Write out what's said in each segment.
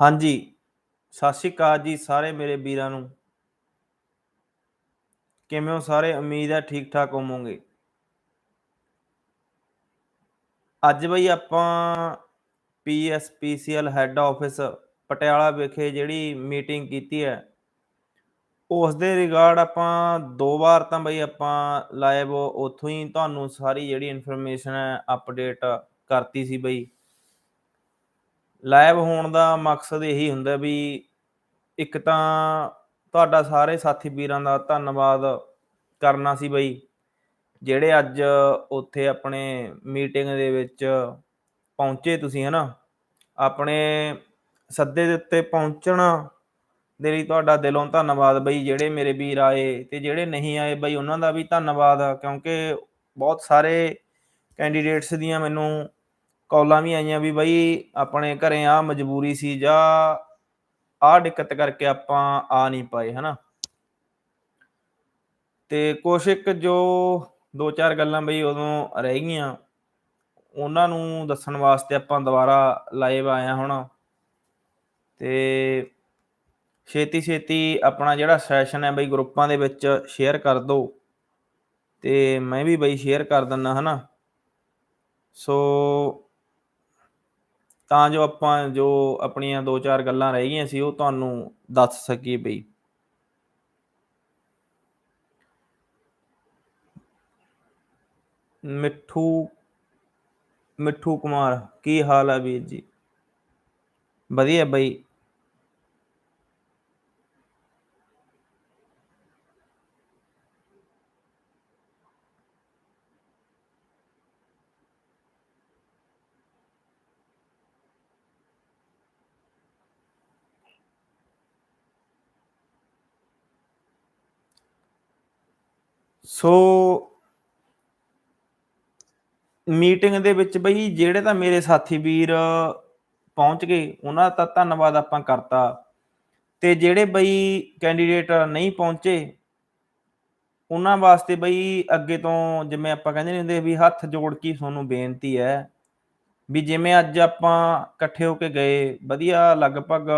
ਹਾਂਜੀ, ਸਤਿ ਸ਼੍ਰੀ ਅਕਾਲ ਜੀ ਸਾਰੇ ਮੇਰੇ ਵੀਰਾਂ ਨੂੰ। ਕਿਵੇਂ ਹੋ ਸਾਰੇ? ਉਮੀਦ ਹੈ ਠੀਕ ਠਾਕ ਹੋਵੋਗੇ। ਅੱਜ ਬਈ ਆਪਾਂ ਪੀਐਸਪੀਸੀਐਲ ਹੈੱਡ ਆਫਿਸ ਪਟਿਆਲਾ ਵਿਖੇ ਜਿਹੜੀ ਮੀਟਿੰਗ ਕੀਤੀ ਹੈ, ਉਸ ਦੇ ਰਿਗਾਰਡ ਆਪਾਂ ਦੋ ਵਾਰ ਤਾਂ ਬਈ ਆਪਾਂ ਲਾਈਵ ਉੱਥੋਂ ਹੀ ਤੁਹਾਨੂੰ ਸਾਰੀ ਜਿਹੜੀ ਇਨਫੋਰਮੇਸ਼ਨ ਹੈ ਅਪਡੇਟ ਕਰਤੀ ਸੀ ਬਈ। ਲਾਈਵ ਹੋਣ ਦਾ ਮਕਸਦ ਇਹੀ ਹੁੰਦਾ ਵੀ ਇੱਕ ਤਾਂ ਤੁਹਾਡਾ ਸਾਰੇ ਸਾਥੀ ਵੀਰਾਂ ਦਾ ਧੰਨਵਾਦ ਕਰਨਾ ਸੀ ਬਈ, ਜਿਹੜੇ ਅੱਜ ਉੱਥੇ ਆਪਣੇ ਮੀਟਿੰਗ ਦੇ ਵਿੱਚ ਪਹੁੰਚੇ ਤੁਸੀਂ, ਹਨਾ? ਆਪਣੇ ਸੱਦੇ ਦੇ ਉੱਤੇ ਪਹੁੰਚਣ ਦੇ ਲਈ ਤੁਹਾਡਾ ਦਿਲੋਂ ਧੰਨਵਾਦ ਬਈ, ਜਿਹੜੇ ਮੇਰੇ ਵੀਰ ਆਏ ਤੇ ਜਿਹੜੇ ਨਹੀਂ ਆਏ ਬਈ, ਉਹਨਾਂ ਦਾ ਵੀ ਧੰਨਵਾਦ, ਕਿਉਂਕਿ ਬਹੁਤ ਸਾਰੇ ਕੈਂਡੀਡੇਟਸ ਦੀਆਂ ਮੈਨੂੰ ਕੌਲਾਂ ਵੀ ਆਈਆਂ ਵੀ ਬਈ ਆਪਣੇ ਘਰੇ ਆ ਮਜਬੂਰੀ ਸੀ ਜਾਂ ਆ ਦਿੱਕਤ ਕਰਕੇ ਆਪਾਂ ਆ ਨਹੀਂ ਪਾਏ, ਹਨਾ? ਤੇ ਕੁਛ ਇੱਕ ਜੋ ਦੋ ਚਾਰ ਗੱਲਾਂ ਬਈ ਉਦੋਂ ਰਹਿ ਗਈਆਂ, ਉਹਨਾਂ ਨੂੰ ਦੱਸਣ ਵਾਸਤੇ ਆਪਾਂ ਦੁਬਾਰਾ ਲਾਈਵ ਆਇਆ ਹੁਣ। ਤੇ ਛੇਤੀ ਛੇਤੀ ਆਪਣਾ ਜਿਹੜਾ ਸੈਸ਼ਨ ਹੈ ਬਈ ਗਰੁੱਪਾਂ ਦੇ ਵਿੱਚ ਸ਼ੇਅਰ ਕਰ ਦਿਓ। ਤੇ ਮੈਂ ਵੀ ਬਈ ਸ਼ੇਅਰ ਕਰ ਦਿੰਨਾ ਹਨਾ? ਸੋ ਤਾਂ ਜੋ ਆਪਾਂ, ਜੋ ਆਪਣੀਆਂ ਦੋ ਚਾਰ ਗੱਲਾਂ ਰਹਿ ਗਈਆਂ ਸੀ, ਉਹ ਤੁਹਾਨੂੰ ਦੱਸ ਸਕੀਏ ਬਈ। ਮਿੱਠੂ ਮਿੱਠੂ ਕੁਮਾਰ, ਕੀ ਹਾਲ ਹੈ ਵੀਰ ਜੀ? ਵਧੀਆ ਬਈ। ਸੋ ਮੀਟਿੰਗ ਦੇ ਵਿੱਚ ਬਈ ਜਿਹੜੇ ਤਾਂ ਮੇਰੇ ਸਾਥੀ ਵੀਰ ਪਹੁੰਚ ਗਏ, ਉਹਨਾਂ ਦਾ ਧੰਨਵਾਦ ਆਪਾਂ ਕਰਤਾ। ਤੇ ਜਿਹੜੇ ਬਈ ਕੈਂਡੀਡੇਟ ਨਹੀਂ ਪਹੁੰਚੇ, ਉਹਨਾਂ ਵਾਸਤੇ ਬਈ ਅੱਗੇ ਤੋਂ ਜਿਵੇਂ ਆਪਾਂ ਕਹਿੰਦੇ ਨੇ ਹੁੰਦੇ ਵੀ ਹੱਥ ਜੋੜ ਕੇ ਤੁਹਾਨੂੰ ਬੇਨਤੀ ਹੈ ਵੀ ਜਿਵੇਂ ਅੱਜ ਆਪਾਂ ਇਕੱਠੇ ਹੋ ਕੇ ਗਏ, ਵਧੀਆ ਲਗਭਗ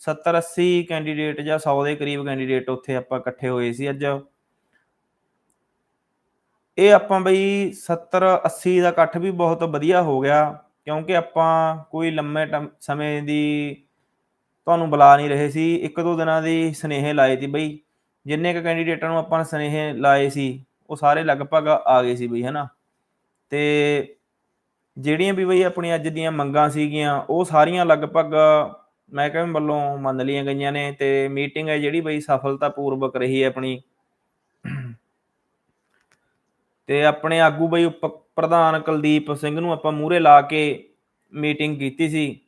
70 80 ਕੈਂਡੀਡੇਟ ਜਾਂ 100 ਦੇ ਕਰੀਬ ਕੈਂਡੀਡੇਟ ਉੱਥੇ ਆਪਾਂ ਇਕੱਠੇ ਹੋਏ ਸੀ ਅੱਜ। ਇਹ ਆਪਾਂ ਬਈ 70 80 ਦਾ ਇਕੱਠ ਵੀ ਬਹੁਤ ਵਧੀਆ ਹੋ ਗਿਆ, ਕਿਉਂਕਿ ਆਪਾਂ ਕੋਈ ਲੰਮੇ ਸਮੇਂ ਦੀ ਤੁਹਾਨੂੰ ਬੁਲਾ ਨਹੀਂ ਰਹੇ ਸੀ। ਇੱਕ ਦੋ ਦਿਨਾਂ ਦੀ ਸਨੇਹ ਲਾਏ ਸੀ ਬਈ, ਜਿੰਨੇ ਕ ਕੈਂਡੀਡੇਟਾਂ ਨੂੰ ਆਪਾਂ ਸਨੇਹ ਲਾਏ ਸੀ, ਉਹ ਸਾਰੇ ਲਗਭਗ ਆ ਗਏ ਸੀ ਬਈ, ਹਨਾ। ਤੇ ਜਿਹੜੀਆਂ ਵੀ ਬਈ ਆਪਣੀ ਅੱਜ ਦੀਆਂ ਮੰਗਾਂ ਸੀਗੀਆਂ, ਉਹ ਸਾਰੀਆਂ ਲਗਭਗ ਮੈਂ ਕਹਿੰਦਾ ਵੱਲੋਂ ਮੰਨ ਲਈਆਂ ਗਈਆਂ ਨੇ ਤੇ ਮੀਟਿੰਗ ਹੈ ਜਿਹੜੀ ਬਈ ਸਫਲਤਾ ਪੂਰਵਕ ਰਹੀ ਹੈ ਆਪਣੀ। ਤੇ ਆਪਣੇ ਆਗੂ ਬਈ ਪ੍ਰਧਾਨ ਕੁਲਦੀਪ ਸਿੰਘ ਨੂੰ ਆਪਾਂ ਮੂਹਰੇ ਲਾ ਕੇ ਮੀਟਿੰਗ ਕੀਤੀ ਸੀ।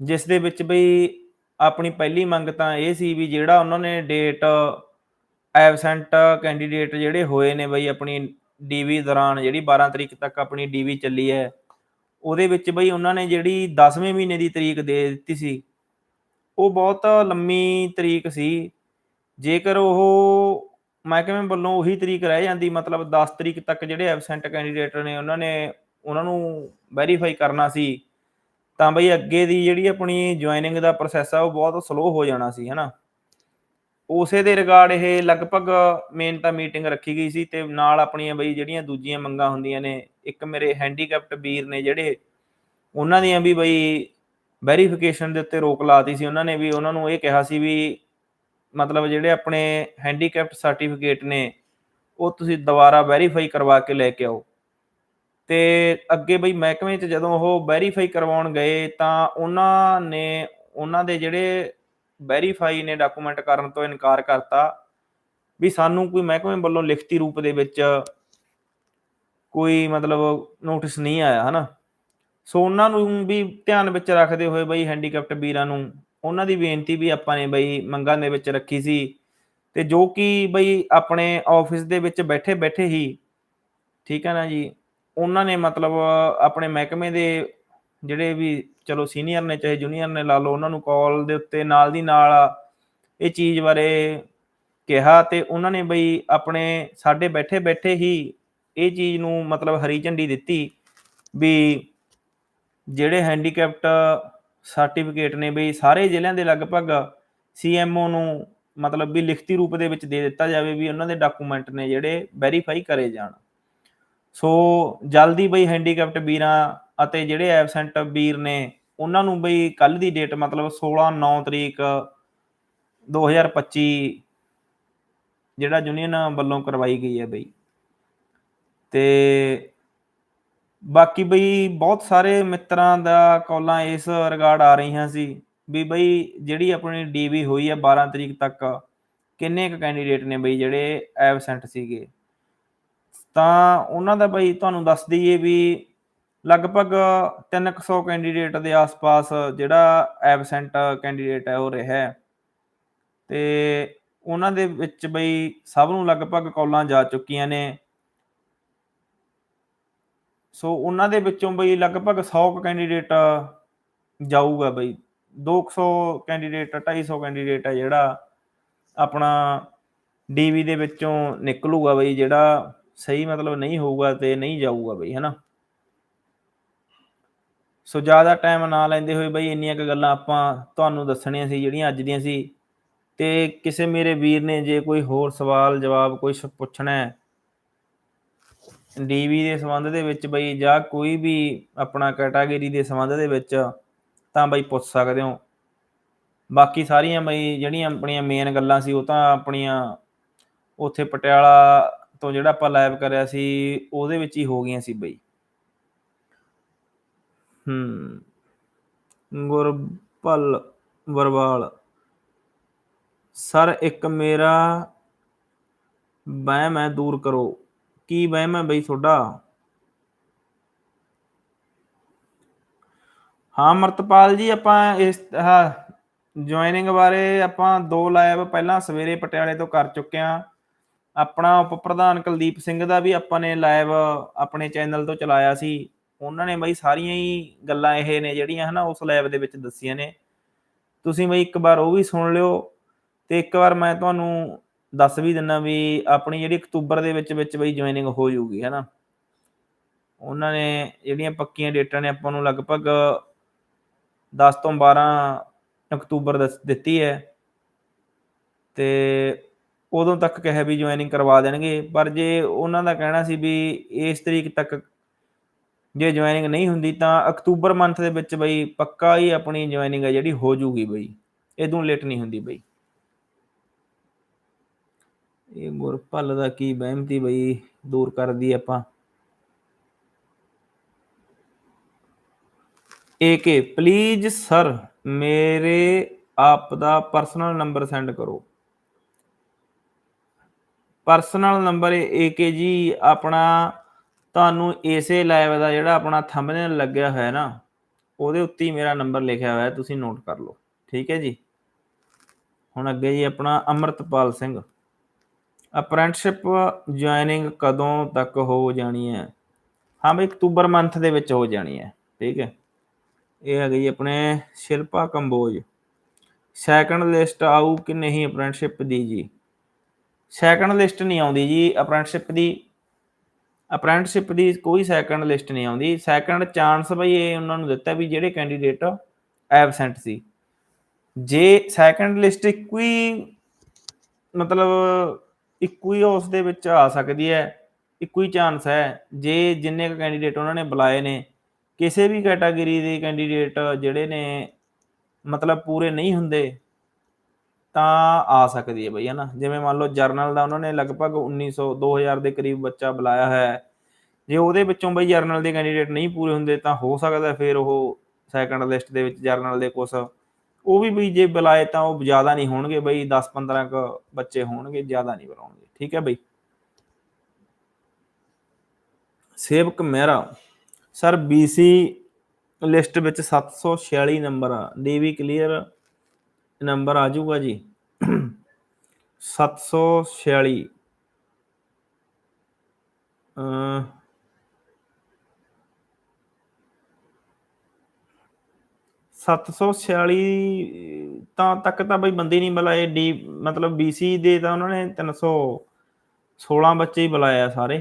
ਜਿਸ ਦੇ ਵਿੱਚ ਬਈ ਆਪਣੀ ਪਹਿਲੀ ਮੰਗ ਤਾਂ ਇਹ ਸੀ ਵੀ ਜਿਹੜਾ ਉਹਨਾਂ ਨੇ ਡੇਟ ਐਬਸੈਂਟ ਕੈਂਡੀਡੇਟ ਜਿਹੜੇ ਹੋਏ ਨੇ ਬਈ ਆਪਣੀ ਡੀਵੀ ਦੌਰਾਨ ਜਿਹੜੀ 12 ਤਰੀਕ ਤੱਕ ਆਪਣੀ ਡੀਵੀ ਚੱਲੀ ਹੈ, ਉਹਦੇ ਵਿੱਚ ਬਈ ਉਹਨਾਂ ਨੇ ਜਿਹੜੀ 10ਵੇਂ ਮਹੀਨੇ ਦੀ ਤਰੀਕ ਦੇ ਦਿੱਤੀ ਸੀ, ਉਹ ਬਹੁਤ ਲੰਮੀ ਤਰੀਕ ਸੀ। ਜੇਕਰ ਉਹ ਮਹਿਕਮੇ ਵੱਲੋਂ ਉਹੀ ਤਰੀਕ ਰਹਿ ਜਾਂਦੀ, ਮਤਲਬ 10 ਤਰੀਕ ਤੱਕ ਜਿਹੜੇ ਐਬਸੈਂਟ ਕੈਂਡੀਡੇਟ ਨੇ, ਉਹਨਾਂ ਨੇ, ਉਹਨਾਂ ਨੂੰ ਵੈਰੀਫਾਈ ਕਰਨਾ ਸੀ। ਤਾਂ ਬਈ ਅੱਗੇ ਦੀ ਜਿਹੜੀ ਆਪਣੀ ਜੁਆਇਨਿੰਗ ਦਾ ਪ੍ਰੋਸੈਸ ਆ, ਉਹ ਬਹੁਤ ਸਲੋ ਹੋ ਜਾਣਾ ਸੀ, ਹਨਾ। ਉਸੇ ਦੇ ਰਿਗਾਰਡ ਇਹ ਲਗਭਗ ਮੇਨ ਤਾਂ ਮੀਟਿੰਗ ਰੱਖੀ ਗਈ ਸੀ ਤੇ ਨਾਲ ਆਪਣੀਆਂ ਬਈ ਜਿਹੜੀਆਂ ਦੂਜੀਆਂ ਮੰਗਾਂ ਹੁੰਦੀਆਂ ਨੇ, ਇੱਕ ਮੇਰੇ ਹੈਂਡੀਕੈਪਟ ਵੀਰ ਨੇ ਜਿਹੜੇ, ਉਹਨਾਂ ਦੀਆਂ ਵੀ ਬਈ ਵੈਰੀਫਿਕੇਸ਼ਨ ਦੇ ਉੱਤੇ ਰੋਕ ਲਾਤੀ ਸੀ। ਉਹਨਾਂ ਨੇ ਵੀ, ਉਹਨਾਂ ਨੂੰ ਇਹ ਕਿਹਾ ਸੀ ਵੀ ਮਤਲਬ ਜਿਹੜੇ ਆਪਣੇ ਹੈਂਡੀਕੈਪਟ ਸਰਟੀਫਿਕੇਟ ਨੇ, ਉਹ ਤੁਸੀਂ ਦੁਬਾਰਾ ਵੈਰੀਫਾਈ ਕਰਵਾ ਕੇ ਲੈ ਕੇ ਆਓ। ਤੇ ਅੱਗੇ ਬਈ ਮਹਿਕਮੇ 'ਚ ਜਦੋਂ ਉਹ ਵੈਰੀਫਾਈ ਕਰਵਾਉਣ ਗਏ, ਤਾਂ ਉਹਨਾਂ ਨੇ, ਉਹਨਾਂ ਦੇ ਜਿਹੜੇ ਵੈਰੀਫਾਈ ਨੇ ਡਾਕੂਮੈਂਟ ਕਰਨ ਤੋਂ ਇਨਕਾਰ ਕਰਤਾ ਵੀ ਸਾਨੂੰ ਕੋਈ ਮਹਿਕਮੇ ਵੱਲੋਂ ਲਿਖਤੀ ਰੂਪ ਦੇ ਵਿੱਚ ਕੋਈ ਮਤਲਬ ਨੋਟਿਸ ਨਹੀਂ ਆਇਆ, ਹਨਾ? ਸੋ ਉਹਨਾਂ ਨੂੰ ਵੀ ਧਿਆਨ ਵਿੱਚ ਰੱਖਦੇ ਹੋਏ ਬਈ ਹੈਂਡੀਕੈਪਟ ਵੀਰਾਂ ਨੂੰ ਉਹਨਾਂ ਦੀ ਬੇਨਤੀ ਵੀ ਆਪਾਂ ਨੇ ਬਈ ਮੰਗਾਂ ਦੇ ਵਿੱਚ ਰੱਖੀ ਸੀ। ਤੇ ਜੋ ਕਿ ਬਈ ਆਪਣੇ ਆਫਿਸ ਦੇ ਵਿੱਚ ਬੈਠੇ ਬੈਠੇ ਹੀ, ਠੀਕ ਹੈ ਨਾ ਜੀ, ਉਹਨਾਂ ਨੇ ਮਤਲਬ ਆਪਣੇ ਮਹਿਕਮੇ ਦੇ ਜਿਹੜੇ ਵੀ ਚਲੋ ਸੀਨੀਅਰ ਨੇ ਚਾਹੇ ਜੂਨੀਅਰ ਨੇ ਲਾ ਲਓ, ਉਹਨਾਂ ਨੂੰ ਕਾਲ ਦੇ ਉੱਤੇ ਨਾਲ ਦੀ ਨਾਲ ਇਹ ਚੀਜ਼ ਬਾਰੇ ਕਿਹਾ ਤੇ ਉਹਨਾਂ ਨੇ ਬਈ ਆਪਣੇ ਸਾਡੇ ਬੈਠੇ ਬੈਠੇ ਹੀ ਇਹ ਚੀਜ਼ ਨੂੰ ਮਤਲਬ ਹਰੀ ਝੰਡੀ ਦਿੱਤੀ ਵੀ ਜਿਹੜੇ ਹੈਂਡੀਕੈਪਟ ਸਰਟੀਫਿਕੇਟ ਨੇ ਬਈ ਸਾਰੇ ਜ਼ਿਲ੍ਹਿਆਂ ਦੇ ਲਗਭਗ ਸੀਐਮਓ ਨੂੰ ਮਤਲਬ ਵੀ ਲਿਖਤੀ ਰੂਪ ਦੇ ਵਿੱਚ ਦੇ ਦਿੱਤਾ ਜਾਵੇ ਵੀ ਉਹਨਾਂ ਦੇ ਡਾਕੂਮੈਂਟ ਨੇ ਜਿਹੜੇ ਵੈਰੀਫਾਈ ਕਰੇ ਜਾਣ। ਸੋ ਜਲਦੀ ਬਈ ਹੈਂਡੀਕੈਪਟ ਵੀਰਾਂ ਅਤੇ ਜਿਹੜੇ ਐਬਸੈਂਟ ਵੀਰ ਨੇ, ਉਹਨਾਂ ਨੂੰ ਬਈ ਕੱਲ ਦੀ ਡੇਟ ਮਤਲਬ 16 9 ਤਰੀਕ 2025 ਜਿਹੜਾ ਯੂਨੀਅਨ ਵੱਲੋਂ ਕਰਵਾਈ ਗਈ ਹੈ ਬਈ। ਤੇ ਬਾਕੀ ਬਈ ਬਹੁਤ ਸਾਰੇ ਮਿੱਤਰਾਂ ਦਾ ਕਾਲਾਂ ਇਸ ਰਿਗਾਰਡ ਆ ਰਹੀਆਂ ਸੀ ਵੀ ਬਈ ਜਿਹੜੀ ਆਪਣੀ ਡੀਵੀ ਹੋਈ ਹੈ 12 ਤਰੀਕ ਤੱਕ, ਕਿੰਨੇ ਕੁ ਕੈਂਡੀਡੇਟ ਨੇ ਬਈ ਜਿਹੜੇ ਐਬਸੈਂਟ ਸੀਗੇ? ਤਾਂ ਉਹਨਾਂ ਦਾ ਬਈ ਤੁਹਾਨੂੰ ਦੱਸ ਦਈਏ ਵੀ ਲਗਭਗ 300 ਕੈਂਡੀਡੇਟ ਦੇ ਆਸ-ਪਾਸ ਜਿਹੜਾ ਐਬਸੈਂਟ ਕੈਂਡੀਡੇਟ ਹੈ ਉਹ ਰਿਹਾ ਹੈ। ਤੇ ਉਹਨਾਂ ਦੇ ਵਿੱਚ ਬਈ ਸਭ ਨੂੰ ਲਗਭਗ ਕਾਲਾਂ ਜਾ ਚੁੱਕੀਆਂ ਨੇ। ਸੋ ਉਹਨਾਂ ਦੇ ਵਿੱਚੋਂ ਬਈ ਲਗਭਗ 100 ਕੈਂਡੀਡੇਟ ਜਾਊਗਾ ਬਈ। 200 ਕੈਂਡੀਡੇਟ 250 ਕੈਂਡੀਡੇਟ ਹੈ ਜਿਹੜਾ ਆਪਣਾ ਡੀਵੀ ਦੇ ਵਿੱਚੋਂ ਨਿਕਲੂਗਾ ਬਈ, ਜਿਹੜਾ ਸਹੀ ਮਤਲਬ ਨਹੀਂ ਹੋਊਗਾ ਤੇ ਨਹੀਂ ਜਾਊਗਾ ਬਈ, ਹੈਨਾ? ਸੋ ਜ਼ਿਆਦਾ ਟਾਈਮ ਨਾ ਲੈਂਦੇ ਹੋਏ ਬਈ ਇੰਨੀਆਂ ਕੁ ਗੱਲਾਂ ਆਪਾਂ ਤੁਹਾਨੂੰ ਦੱਸਣੀਆਂ ਸੀ, ਜਿਹੜੀਆਂ ਅੱਜ ਦੀਆਂ ਸੀ। ਤੇ ਕਿਸੇ ਮੇਰੇ ਵੀਰ ਨੇ ਜੇ ਕੋਈ ਹੋਰ ਸਵਾਲ ਜਵਾਬ ਕੁਝ ਪੁੱਛਣਾ ਹੈ ਡੀਵੀ ਦੇ ਸੰਬੰਧ ਦੇ ਵਿੱਚ ਬਈ ਜਾਂ ਕੋਈ ਵੀ ਆਪਣਾ ਕੈਟਾਗਰੀ ਦੇ ਸੰਬੰਧ ਦੇ ਵਿੱਚ, ਤਾਂ ਬਈ ਪੁੱਛ ਸਕਦੇ ਹੋ। ਬਾਕੀ ਸਾਰੀਆਂ ਬਈ ਜਿਹੜੀਆਂ ਆਪਣੀਆਂ ਮੇਨ ਗੱਲਾਂ ਸੀ, ਉਹ ਤਾਂ ਆਪਣੀਆਂ ਉੱਥੇ ਪਟਿਆਲਾ ਤੋਂ ਜਿਹੜਾ ਆਪਾਂ ਲਾਈਵ ਕਰਿਆ ਸੀ, ਉਹਦੇ ਵਿੱਚ ਹੀ ਹੋ ਗਈਆਂ ਸੀ ਬਈ। ਹੂੰ। ਗੁਰਪਲ ਵਰਵਾਲ। ਸਰ, ਇੱਕ ਮੇਰਾ ਵਹਿਮ ਹੈ, ਦੂਰ ਕਰੋ। ਕੀ ਵਹਿਮ ਹੈ ਬਈ ਤੁਹਾਡਾ? ਹਾਂ ਮਰਤਪਾਲ ਜੀ, ਆਪਾਂ ਇਸ ਜੁਆਇਨਿੰਗ ਬਾਰੇ ਆਪਾਂ ਦੋ ਲਾਈਵ ਪਹਿਲਾਂ ਸਵੇਰੇ ਪਟਿਆਲੇ ਤੋਂ ਕਰ ਚੁੱਕੇ ਆ ਆਪਣਾ ਉਪ ਪ੍ਰਧਾਨ ਕੁਲਦੀਪ ਸਿੰਘ ਦਾ ਵੀ ਆਪਾਂ ਨੇ ਲਾਈਵ ਆਪਣੇ ਚੈਨਲ ਤੋਂ ਚਲਾਇਆ ਸੀ। ਉਹਨਾਂ ਨੇ ਬਈ ਸਾਰੀਆਂ ਹੀ ਗੱਲਾਂ ਇਹ ਨੇ ਜਿਹੜੀਆਂ ਹਨਾ ਉਸ ਲਾਈਵ ਦੇ ਵਿੱਚ ਦੱਸੀਆਂ ਨੇ। ਤੁਸੀਂ ਬਈ ਇੱਕ ਵਾਰ ਉਹ ਵੀ ਸੁਣ ਲਿਓ ਤੇ ਇੱਕ ਵਾਰ ਮੈਂ ਤੁਹਾਨੂੰ ਦੱਸ ਵੀ ਦਿੰਨਾ ਵੀ ਆਪਣੀ ਜਿਹੜੀ ਅਕਤੂਬਰ ਦੇ ਵਿੱਚ ਵਿੱਚ ਬਈ ਜੁਆਇਨਿੰਗ ਹੋ ਜਾਊਗੀ ਹੈਨਾ? ਉਹਨਾਂ ਨੇ ਜਿਹੜੀਆਂ ਪੱਕੀਆਂ ਡੇਟਾਂ ਨੇ, ਆਪਾਂ ਨੂੰ ਲਗਭਗ 10 ਤੋਂ 12 ਅਕਤੂਬਰ ਦਿੱਤੀ ਹੈ। ਤੇ ਉਦੋਂ ਤੱਕ ਕਿਹਾ ਵੀ ਜੁਆਇਨਿੰਗ ਕਰਵਾ ਦੇਣਗੇ। ਪਰ ਜੇ ਉਹਨਾਂ ਦਾ ਕਹਿਣਾ ਸੀ ਵੀ ਇਸ ਤਰੀਕ ਤੱਕ ਜੇ ਜੁਆਇਨਿੰਗ ਨਹੀਂ ਹੁੰਦੀ, ਤਾਂ ਅਕਤੂਬਰ ਮੰਥ ਦੇ ਵਿੱਚ ਬਈ ਪੱਕਾ ਹੀ ਆਪਣੀ ਜੁਆਇਨਿੰਗ ਹੈ ਜਿਹੜੀ ਹੋ ਜੂਗੀ ਬਈ। ਇਦੋਂ ਲੇਟ ਨਹੀਂ ਹੁੰਦੀ ਬਈ। ਇਹ ਗੁਰਪਲ ਦਾ ਕੀ ਬਹਿਮਤੀ ਬਈ, ਦੂਰ ਕਰਦੀ ਆਪਾਂ। ਏਕੇ ਪਲੀਜ਼ ਸਰ ਮੇਰੇ ਆਪ ਦਾ ਪਰਸਨਲ ਨੰਬਰ ਸੈਂਡ ਕਰੋ। ਪਰਸਨਲ ਨੰਬਰ ਏਕੇ ਜੀ, ਆਪਣਾ ਤੁਹਾਨੂੰ ਇਸੇ ਲਾਈਵ ਦਾ ਜਿਹੜਾ ਆਪਣਾ ਥੰਬਨੇਲ ਲੱਗਿਆ ਹੋਇਆ ਨਾ, ਉਹਦੇ ਉੱਤੇ ਹੀ ਮੇਰਾ ਨੰਬਰ ਲਿਖਿਆ ਹੋਇਆ, ਤੁਸੀਂ ਨੋਟ ਕਰ ਲਓ। ਠੀਕ ਹੈ ਜੀ? ਹੁਣ ਅੱਗੇ ਜੀ ਆਪਣਾ ਅਮਰਤਪਾਲ ਸਿੰਘ। ਅਪ੍ਰੈਂਟਿਸਸ਼ਿਪ ਜੁਆਇਨਿੰਗ ਕਦੋਂ ਤੱਕ ਹੋ ਜਾਣੀ ਹੈ? ਹਾਂ ਬਈ, ਅਕਤੂਬਰ ਮੰਥ ਦੇ ਵਿੱਚ ਹੋ ਜਾਣੀ ਹੈ, ਠੀਕ ਹੈ। ਇਹ ਆ ਗਈ ਆਪਣੇ ਸ਼ਿਲਪਾ ਕੰਬੋਜ। ਸੈਕੰਡ ਲਿਸਟ ਆਊ ਕਿ ਨਹੀਂ ਅਪ੍ਰੈਂਟਿਸਸ਼ਿਪ ਦੀ ਜੀ? ਸੈਕੰਡ ਲਿਸਟ ਨਹੀਂ ਆਉਂਦੀ ਜੀ ਅਪ੍ਰੈਂਟਿਸਸ਼ਿਪ ਦੀ। ਅਪ੍ਰੈਂਟਿਸਸ਼ਿਪ ਦੀ ਕੋਈ ਸੈਕੰਡ ਲਿਸਟ ਨਹੀਂ ਆਉਂਦੀ। ਸੈਕੰਡ ਚਾਂਸ ਬਈ ਇਹ ਉਹਨਾਂ ਨੂੰ ਦਿੱਤਾ ਵੀ ਜਿਹੜੇ ਕੈਂਡੀਡੇਟ ਐਬਸੈਂਟ ਸੀ। ਜੇ ਸੈਕੰਡ ਲਿਸਟ ਇੱਕੋ ਹੀ ਮਤਲਬ ਇੱਕੋ ਹੀ ਉਸ ਦੇ ਵਿੱਚ ਆ ਸਕਦੀ ਹੈ, ਇੱਕੋ ਹੀ ਚਾਂਸ ਹੈ, ਜੇ ਜਿੰਨੇ ਕ ਕੈਂਡੀਡੇਟ ਉਹਨਾਂ ਨੇ ਬੁਲਾਏ ਨੇ, ਕਿਸੇ ਵੀ ਕੈਟਾਗਰੀ ਦੇ ਕੈਂਡੀਡੇਟ ਜਿਹੜੇ ਨੇ, ਮਤਲਬ ਪੂਰੇ ਨਹੀਂ ਹੁੰਦੇ, ਤਾਂ ਆ ਸਕਦੀ ਹੈ ਬਈ ਹਨਾ ਜਿਵੇਂ ਮੰਨ ਲਓ ਜਰਨਲ ਦਾ ਉਹਨਾਂ ਨੇ ਲਗਭਗ 1900 2000 ਦੇ ਕਰੀਬ ਬੱਚਾ ਬੁਲਾਇਆ ਹੈ, ਜੇ ਉਹਦੇ ਵਿੱਚੋਂ ਬਈ ਜਰਨਲ ਦੇ ਕੈਂਡੀਡੇਟ ਨਹੀਂ ਪੂਰੇ ਹੁੰਦੇ, ਤਾਂ ਹੋ ਸਕਦਾ ਫਿਰ ਉਹ ਸੈਕੰਡ ਲਿਸਟ ਦੇ ਵਿੱਚ ਜਰਨਲ ਦੇ ਕੁਝ ਉਹ ਵੀ ਬਈ ਜੇ ਬੁਲਾਏ ਤਾਂ ਉਹ ਜ਼ਿਆਦਾ ਨਹੀਂ ਹੋਣਗੇ ਬਈ 10 15 ਕ ਬੱਚੇ ਹੋਣਗੇ, ਜ਼ਿਆਦਾ ਨਹੀਂ ਬੁਲਾਉਣਗੇ। ਠੀਕ ਹੈ ਬਈ? ਸੇਵਕ ਮਹਿਰਾ, ਸਰ BC ਲਿਸਟ ਵਿੱਚ 746 ਨੰਬਰ ਆ। ਡੀਵੀ ਕਲੀਅਰ ਨੰਬਰ ਆ ਜਾਊਗਾ ਜੀ। 746 ਅ ਸੱਤ ਸੌ ਛਿਆਲੀ, ਤਾਂ ਤੱਕ ਤਾਂ ਬਈ ਬੰਦੇ ਨਹੀਂ ਬੁਲਾਏ, ਡੀ, ਮਤਲਬ BC ਦੇ ਤਾਂ ਉਹਨਾਂ ਨੇ 316 ਬੱਚੇ ਹੀ ਬੁਲਾਏ ਸਾਰੇ।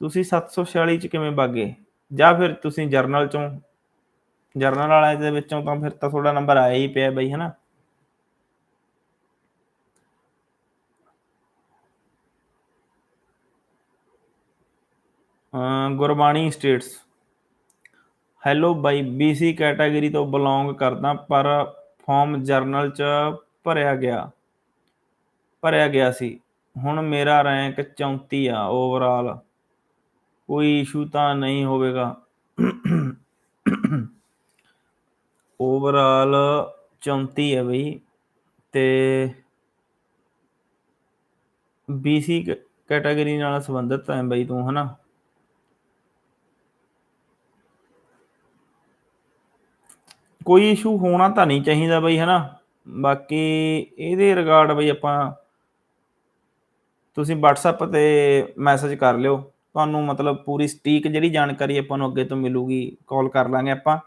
ਤੁਸੀਂ 746 ਚ ਕਿਵੇਂ ਬਾਗੇ ਜਾਂ ਫਿਰ ਤੁਸੀਂ ਜਰਨਲ ਚੋਂ, ਜਰਨਲ ਵਾਲਿਆਂ ਦੇ ਵਿੱਚੋਂ ਤਾਂ ਫਿਰ ਤਾਂ ਤੁਹਾਡਾ ਨੰਬਰ ਆਇਆ ਹੀ ਪਿਆ ਬਈ, ਹਨਾ? ਅਮ ਗੁਰਬਾਣੀ ਸਟੇਟਸ। ਹੈਲੋ ਬਾਈ BC ਕੈਟਾਗਰੀ ਤੋਂ ਬਿਲੋਂਗ ਕਰਦਾ, ਪਰ ਫਾਰਮ ਜਰਨਲ ਚ ਭਰਿਆ ਗਿਆ। ਭਰਿਆ ਗਿਆ ਸੀ। ਹੁਣ ਮੇਰਾ ਰੈਂਕ 34 ਆ ਓਵਰਆਲ ਕੋਈ ਇਸ਼ੂ ਤਾਂ ਨਹੀਂ ਹੋਵੇਗਾ। ਓਵਰਆਲ 34 ਹੈ ਬਈ। ਤੇ BC ਕੈਟਾਗਰੀ ਨਾਲ ਸੰਬੰਧਿਤ ਹੈ ਬਈ ਤੂੰ, ਹਨਾ? ਕੋਈ ਇਸ਼ੂ ਹੋਣਾ ਤਾਂ ਨਹੀਂ ਚਾਹੀਦਾ ਬਈ, ਹਨਾ? ਬਾਕੀ ਇਹਦੇ ਰਿਗਾਰਡ ਬਈ ਆਪਾਂ ਤੁਸੀਂ WhatsApp ਤੇ ਮੈਸੇਜ ਕਰ ਲਿਓ। ਤੁਹਾਨੂੰ ਮਤਲਬ ਪੂਰੀ ਸਟੀਕ ਜਿਹੜੀ ਜਾਣਕਾਰੀ ਆਪਾਂ ਨੂੰ ਅੱਗੇ ਤੋਂ ਮਿਲੂਗੀ ਕਾਲ ਕਰ ਲਾਂਗੇ ਆਪਾਂ।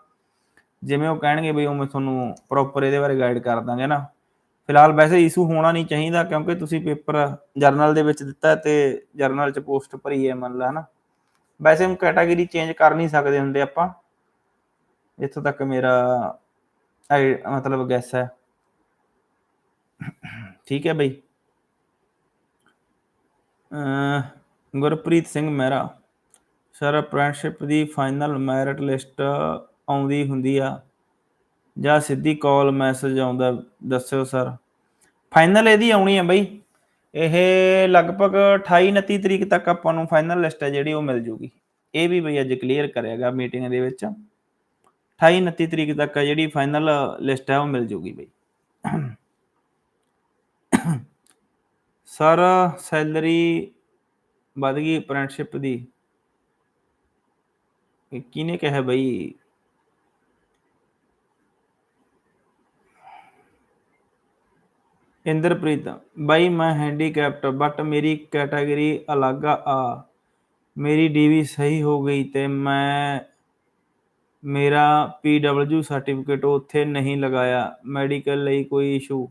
ਜਿਵੇਂ ਉਹ ਕਹਿਣਗੇ ਬਈ, ਉਹ ਮੈਂ ਤੁਹਾਨੂੰ ਪ੍ਰੋਪਰ ਇਹਦੇ ਬਾਰੇ ਗਾਈਡ ਕਰ ਦਾਂਗੇ ਨਾ ਫਿਲਹਾਲ ਵੈਸੇ ਇਸ਼ੂ ਹੋਣਾ ਨਹੀਂ ਚਾਹੀਦਾ, ਕਿਉਂਕਿ ਤੁਸੀਂ ਪੇਪਰ ਜਰਨਲ ਦੇ ਵਿੱਚ ਦਿੱਤਾ ਤੇ ਜਰਨਲ ਚ ਪੋਸਟ ਭਰੀ ਹੈ, ਮੰਨ ਲਾ, ਹਨਾ? ਵੈਸੇ ਹੁਣ ਕੈਟਾਗਰੀ ਚੇਂਜ ਕਰ ਨਹੀਂ ਸਕਦੇ ਹੁੰਦੇ ਆਪਾਂ। ਇੱਥੋਂ ਤੱਕ ਮੇਰਾ ਆਈ- ਮਤਲਬ ਗੈਸ ਹੈ। ਠੀਕ ਹੈ ਬਈ। ਗੁਰਪ੍ਰੀਤ ਸਿੰਘ ਮਹਿਰਾ। ਸਰ ਅਪ੍ਰੈਂਟਿਸਸ਼ਿਪ ਦੀ ਫਾਈਨਲ ਮੈਰਿਟ ਲਿਸਟ ਆਉਂਦੀ ਹੁੰਦੀ ਆ। ਜਾਂ ਸਿੱਧੀ ਕਾਲ ਮੈਸੇਜ ਆਉਂਦਾ, ਦੱਸਿਓ ਸਰ। ਫਾਈਨਲ ਇਹਦੀ ਆਉਣੀ ਹੈ ਬਈ। ਇਹ ਲਗਭਗ 28 29 ਤਰੀਕ ਤੱਕ ਆਪਾਂ ਨੂੰ ਫਾਈਨਲ ਲਿਸਟ ਹੈ ਜਿਹੜੀ ਉਹ ਮਿਲ ਜੂਗੀ। ਇਹ ਵੀ ਬਈ ਅੱਜ ਕਲੀਅਰ ਕਰਿਆਗਾ ਮੀਟਿੰਗ ਦੇ ਵਿੱਚ। 28 29 ਤਰੀਕ ਤੱਕ ਆ ਜਿਹੜੀ ਫਾਈਨਲ ਲਿਸਟ ਹੈ ਉਹ ਮਿਲ ਜੂਗੀ ਬਈ। ਸਰ ਸੈਲਰੀ ਵਧ ਗਈ ਅਪ੍ਰੈਂਟਿਸਸ਼ਿਪ ਦੀ। ਕਿਹਨੇ ਕਿਹਾ ਬਈ? ਇੰਦਰਪ੍ਰੀਤ, ਬਾਈ ਮੈਂ ਹੈਂਡੀਕੈਪਟ ਬਟ ਮੇਰੀ ਕੈਟਾਗਰੀ ਅਲੱਗ ਆ। ਮੇਰੀ ਡੀਵੀ ਸਹੀ ਹੋ ਗਈ ਤੇ ਮੈਂ ਮੇਰਾ ਪੀਡਬਲਯੂ ਸਰਟੀਫਿਕੇਟ ਉੱਥੇ ਨਹੀਂ ਲਗਾਇਆ। ਮੈਡੀਕਲ ਲਈ ਕੋਈ ਇਸ਼ੂ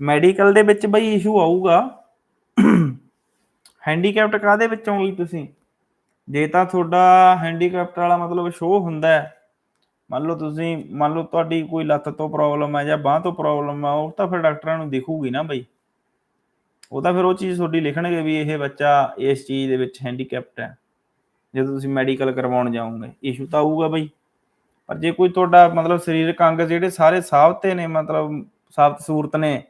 ਮੈਡੀਕਲ ਦੇ ਵਿੱਚ ਬਈ ਇਸ਼ੂ ਆਊਗਾ। ਹੈਂਡੀਕੈਪਟ ਕਾਦੇ ਵਿੱਚ ਲਈ ਤੁਸੀਂ? ਜੇ ਤਾਂ ਤੁਹਾਡਾ ਹੈਂਡੀਕੈਪਟ ਵਾਲਾ ਮਤਲਬ ਸ਼ੋਅ ਹੁੰਦਾ ਹੈ। ਮੰਨ ਲਓ ਤੁਸੀਂ, ਮੰਨ ਲਓ ਤੁਹਾਡੀ ਕੋਈ ਲੱਤ ਤੋਂ ਪ੍ਰੋਬਲਮ ਹੈ ਜਾਂ ਬਾਹ ਤੋਂ ਪ੍ਰੋਬਲਮ ਹੈ, ਉਹ ਤਾਂ ਫਿਰ ਡਾਕਟਰਾਂ ਨੂੰ ਦਿਖੂਗੀ ਨਾ ਬਈ। ਉਹ ਤਾਂ ਫਿਰ ਉਹ ਚੀਜ਼ ਤੁਹਾਡੀ ਲਿਖਣਗੇ ਵੀ ਇਹ ਬੱਚਾ ਇਸ ਚੀਜ਼ ਦੇ ਵਿੱਚ ਹੈਂਡੀਕੈਪਟ ਹੈ। ਜਦੋਂ ਤੁਸੀਂ ਮੈਡੀਕਲ ਕਰਵਾਉਣ ਜਾਓਗੇ ਇਸ਼ੂ ਤਾਂ ਆਊਗਾ ਬਈ। ਪਰ ਜੇ ਕੋਈ ਤੁਹਾਡਾ ਮਤਲਬ ਸਰੀਰਕ ਅੰਗ ਜਿਹੜੇ ਸਾਰੇ ਸਾਬਤੇ ਨੇ, ਮਤਲਬ ਸਾਬਤ ਸੂਰਤ ਨੇ,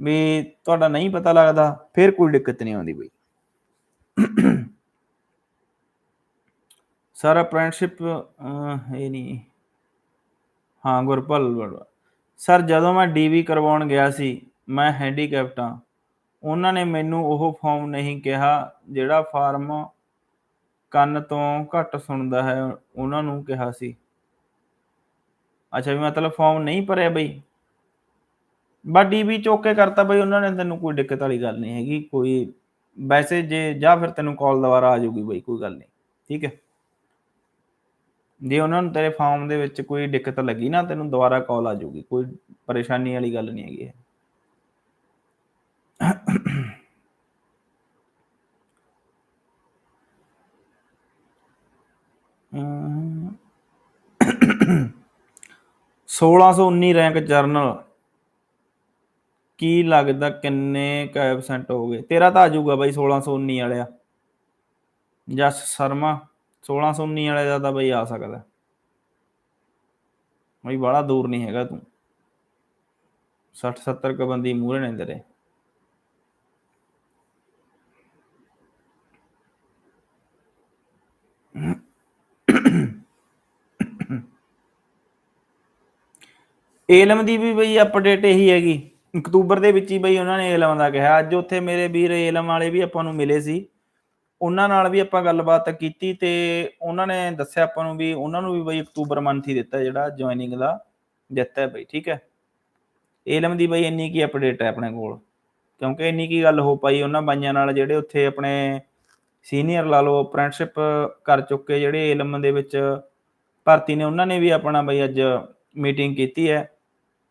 ਵੀ ਤੁਹਾਡਾ ਨਹੀਂ ਪਤਾ ਲੱਗਦਾ, ਫਿਰ ਕੋਈ ਦਿੱਕਤ ਨਹੀਂ ਆਉਂਦੀ ਬਈ। ਸਰ ਅਪ੍ਰੈਂਟਿਸਸ਼ਿਪ ਇਹ ਨਹੀਂ। ਹਾਂ, ਗੁਰਪਲ ਬੜਵਾ ਸਰ, ਜਦੋਂ ਮੈਂ ਡੀਵੀ ਕਰਵਾਉਣ ਗਿਆ ਸੀ, ਮੈਂ ਹੈਂਡੀਕੈਪਟ ਹਾਂ। ਉਹਨਾਂ ਨੇ ਮੈਨੂੰ ਉਹ ਫਾਰਮ ਨਹੀਂ ਕਿਹਾ, ਜਿਹੜਾ ਫਾਰਮ ਕੰਨ ਤੋਂ ਘੱਟ ਸੁਣਦਾ ਹੈ, ਉਹਨਾਂ ਨੂੰ ਕਿਹਾ ਸੀ। ਅੱਛਾ ਵੀ ਮਤਲਬ ਫਾਰਮ ਨਹੀਂ ਭਰਿਆ ਬਈ? ਬਸ ਡੀਵੀ ਚੁੱਕ ਕਰਤਾ ਬਈ, ਉਹਨਾਂ ਨੇ ਤੈਨੂੰ ਕੋਈ ਦਿੱਕਤ ਵਾਲੀ ਗੱਲ ਨਹੀਂ ਹੈਗੀ, ਕੋਈ ਵੈਸੇ ਜੇ, ਜਾਂ ਫਿਰ ਤੈਨੂੰ ਕਾਲ ਦੁਬਾਰਾ ਆ ਜਾਊਗੀ ਬਈ, ਕੋਈ ਗੱਲ ਨਹੀਂ, ਠੀਕ ਹੈ? ਜੇ ਉਹਨਾਂ ਨੂੰ ਤੇਰੇ ਫਾਰਮ ਦੇ ਵਿੱਚ ਕੋਈ ਦਿੱਕਤ ਲੱਗੀ ਨਾ, ਤੈਨੂੰ ਦੁਬਾਰਾ ਕਾਲ ਆ ਜਾਊਗੀ, ਕੋਈ ਪਰੇਸ਼ਾਨੀ ਵਾਲੀ ਗੱਲ ਨਹੀਂ ਹੈਗੀ ਇਹ ਅਮ 1619 ਰੈਂਕ ਜਰਨਲ ਕੀ ਲੱਗਦਾ ਕਿੰਨੇ ਕ ਐਬਸੈਂਟ ਹੋ ਗਏ? ਤੇਰਾ ਤਾਂ ਆ ਜਾਊਗਾ ਬਾਈ 1619 ਵਾਲਿਆ। ਜਸ ਸ਼ਰਮਾ 1619 ਵਾਲੇ ਦਾ ਤਾਂ ਬਈ ਆ ਸਕਦਾ। ਬਈ ਬੜਾ ਦੂਰ ਨਹੀਂ ਹੈਗਾ ਤੂੰ। 60 70 ਕ ਬੰਦੀ ਮੂਹਰੇ ਨੇ ਤੇਰੇ। ਏਲਮ ਦੀ ਵੀ ਬਈ ਅਪਡੇਟ ਇਹੀ ਹੈਗੀ। ਅਕਤੂਬਰ ਦੇ ਵਿੱਚ ਹੀ ਬਈ ਉਹਨਾਂ ਨੇ ਏਲਮ ਦਾ ਕਿਹਾ। ਅੱਜ ਉੱਥੇ ਮੇਰੇ ਵੀਰ ਏਲਮ ਵਾਲੇ ਵੀ ਆਪਾਂ ਨੂੰ ਮਿਲੇ ਸੀ। ਉਹਨਾਂ ਨਾਲ ਵੀ ਆਪਾਂ ਗੱਲਬਾਤ ਕੀਤੀ ਤੇ ਉਹਨਾਂ ਨੇ ਦੱਸਿਆ ਆਪਾਂ ਨੂੰ ਵੀ ਉਹਨਾਂ ਨੂੰ ਵੀ ਬਈ ਅਕਤੂਬਰ ਮੰਥ ਹੀ ਦਿੱਤਾ ਜਿਹੜਾ ਜੁਆਇਨਿੰਗ ਦਾ। ਦਿੱਤਾ ਬਈ, ਠੀਕ ਹੈ। ਏਲਮ ਦੀ ਬਈ ਇੰਨੀ ਕੀ ਅਪਡੇਟ ਹੈ ਆਪਣੇ ਕੋਲ। ਕਿਉਂਕਿ ਇੰਨੀ ਕੀ ਗੱਲ ਹੋ ਪਾਈ ਉਹਨਾਂ ਬਾਈਆਂ ਨਾਲ ਜਿਹੜੇ ਉੱਥੇ ਆਪਣੇ ਸੀਨੀਅਰ ਲਾ ਲਓ ਅਪ੍ਰੈਂਟਿਸਸ਼ਿਪ ਕਰ ਚੁੱਕੇ ਜਿਹੜੇ ਏਲਮ ਦੇ ਵਿੱਚ ਭਰਤੀ ਨੇ, ਉਹਨਾਂ ਨੇ ਵੀ ਆਪਣਾ ਬਈ ਅੱਜ ਮੀਟਿੰਗ ਕੀਤੀ ਹੈ।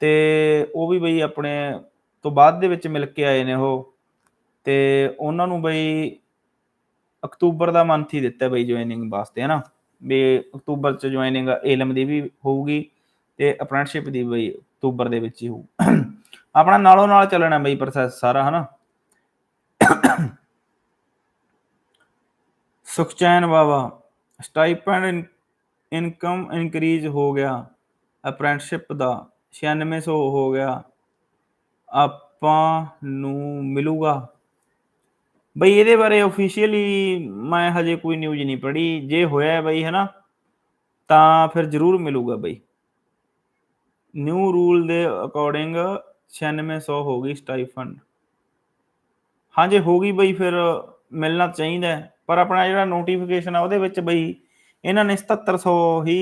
ਤੇ ਉਹ ਵੀ ਬਈ ਆਪਣੇ ਤੋਂ ਬਾਅਦ ਦੇ ਵਿੱਚ ਮਿਲ ਕੇ ਆਏ ਨੇ ਉਹ। ਤੇ ਉਹਨਾਂ ਨੂੰ ਬਈ ਅਕਤੂਬਰ ਦਾ ਮੰਥ ਹੀ ਦਿੱਤਾ ਬਈ ਜੁਆਇਨਿੰਗ ਵਾਸਤੇ, ਹਨਾ? ਵੀ ਅਕਤੂਬਰ ਚ ਜੁਆਇਨਿੰਗ ਏਲਮ ਦੀ ਵੀ ਹੋਊਗੀ ਤੇ ਅਪ੍ਰੈਂਟਿਸਸ਼ਿਪ ਦੀ ਬਈ ਅਕਤੂਬਰ ਦੇ ਵਿੱਚ ਹੀ ਹੋਊ। ਆਪਣਾ ਨਾਲੋਂ ਨਾਲ ਚੱਲਣਾ ਬਈ ਪ੍ਰੋਸੈਸ ਸਾਰਾ, ਹਨਾ? Sukhchain Bawa stipend income increase ਹੋ ਗਿਆ ਅਪ੍ਰੈਂਟਿਸਸ਼ਿਪ ਦਾ। 9600 ਹੋ ਗਿਆ। ਆਪਾਂ ਨੂੰ ਮਿਲੂਗਾ। ਬਈ ਇਹਦੇ ਬਾਰੇ ਆਫੀਸ਼ੀਅਲੀ ਮੈਂ ਹਜੇ ਕੋਈ ਨਿਊਜ਼ ਨਹੀਂ ਪੜ੍ਹੀ। ਜੇ ਹੋਇਆ ਹੈ ਬਈ, ਹਨਾ, ਤਾਂ ਫਿਰ ਜ਼ਰੂਰ ਮਿਲੂਗਾ ਬਈ। ਨਿਊ ਰੂਲ ਦੇ ਅਕੋਰਡਿੰਗ 9600 ਹੋ ਗਈ ਸਟਾਈਫੰਡ ਹਾਂ, ਜੇ ਹੋ ਗਈ ਬਈ, ਫਿਰ ਮਿਲਣਾ ਚਾਹੀਦਾ ਪਰ ਆਪਣਾ ਜਿਹੜਾ ਨੋਟੀਫਿਕੇਸ਼ਨ ਆ, ਉਹਦੇ ਵਿੱਚ ਬਈ ਇਹਨਾਂ ਨੇ 7700 ਹੀ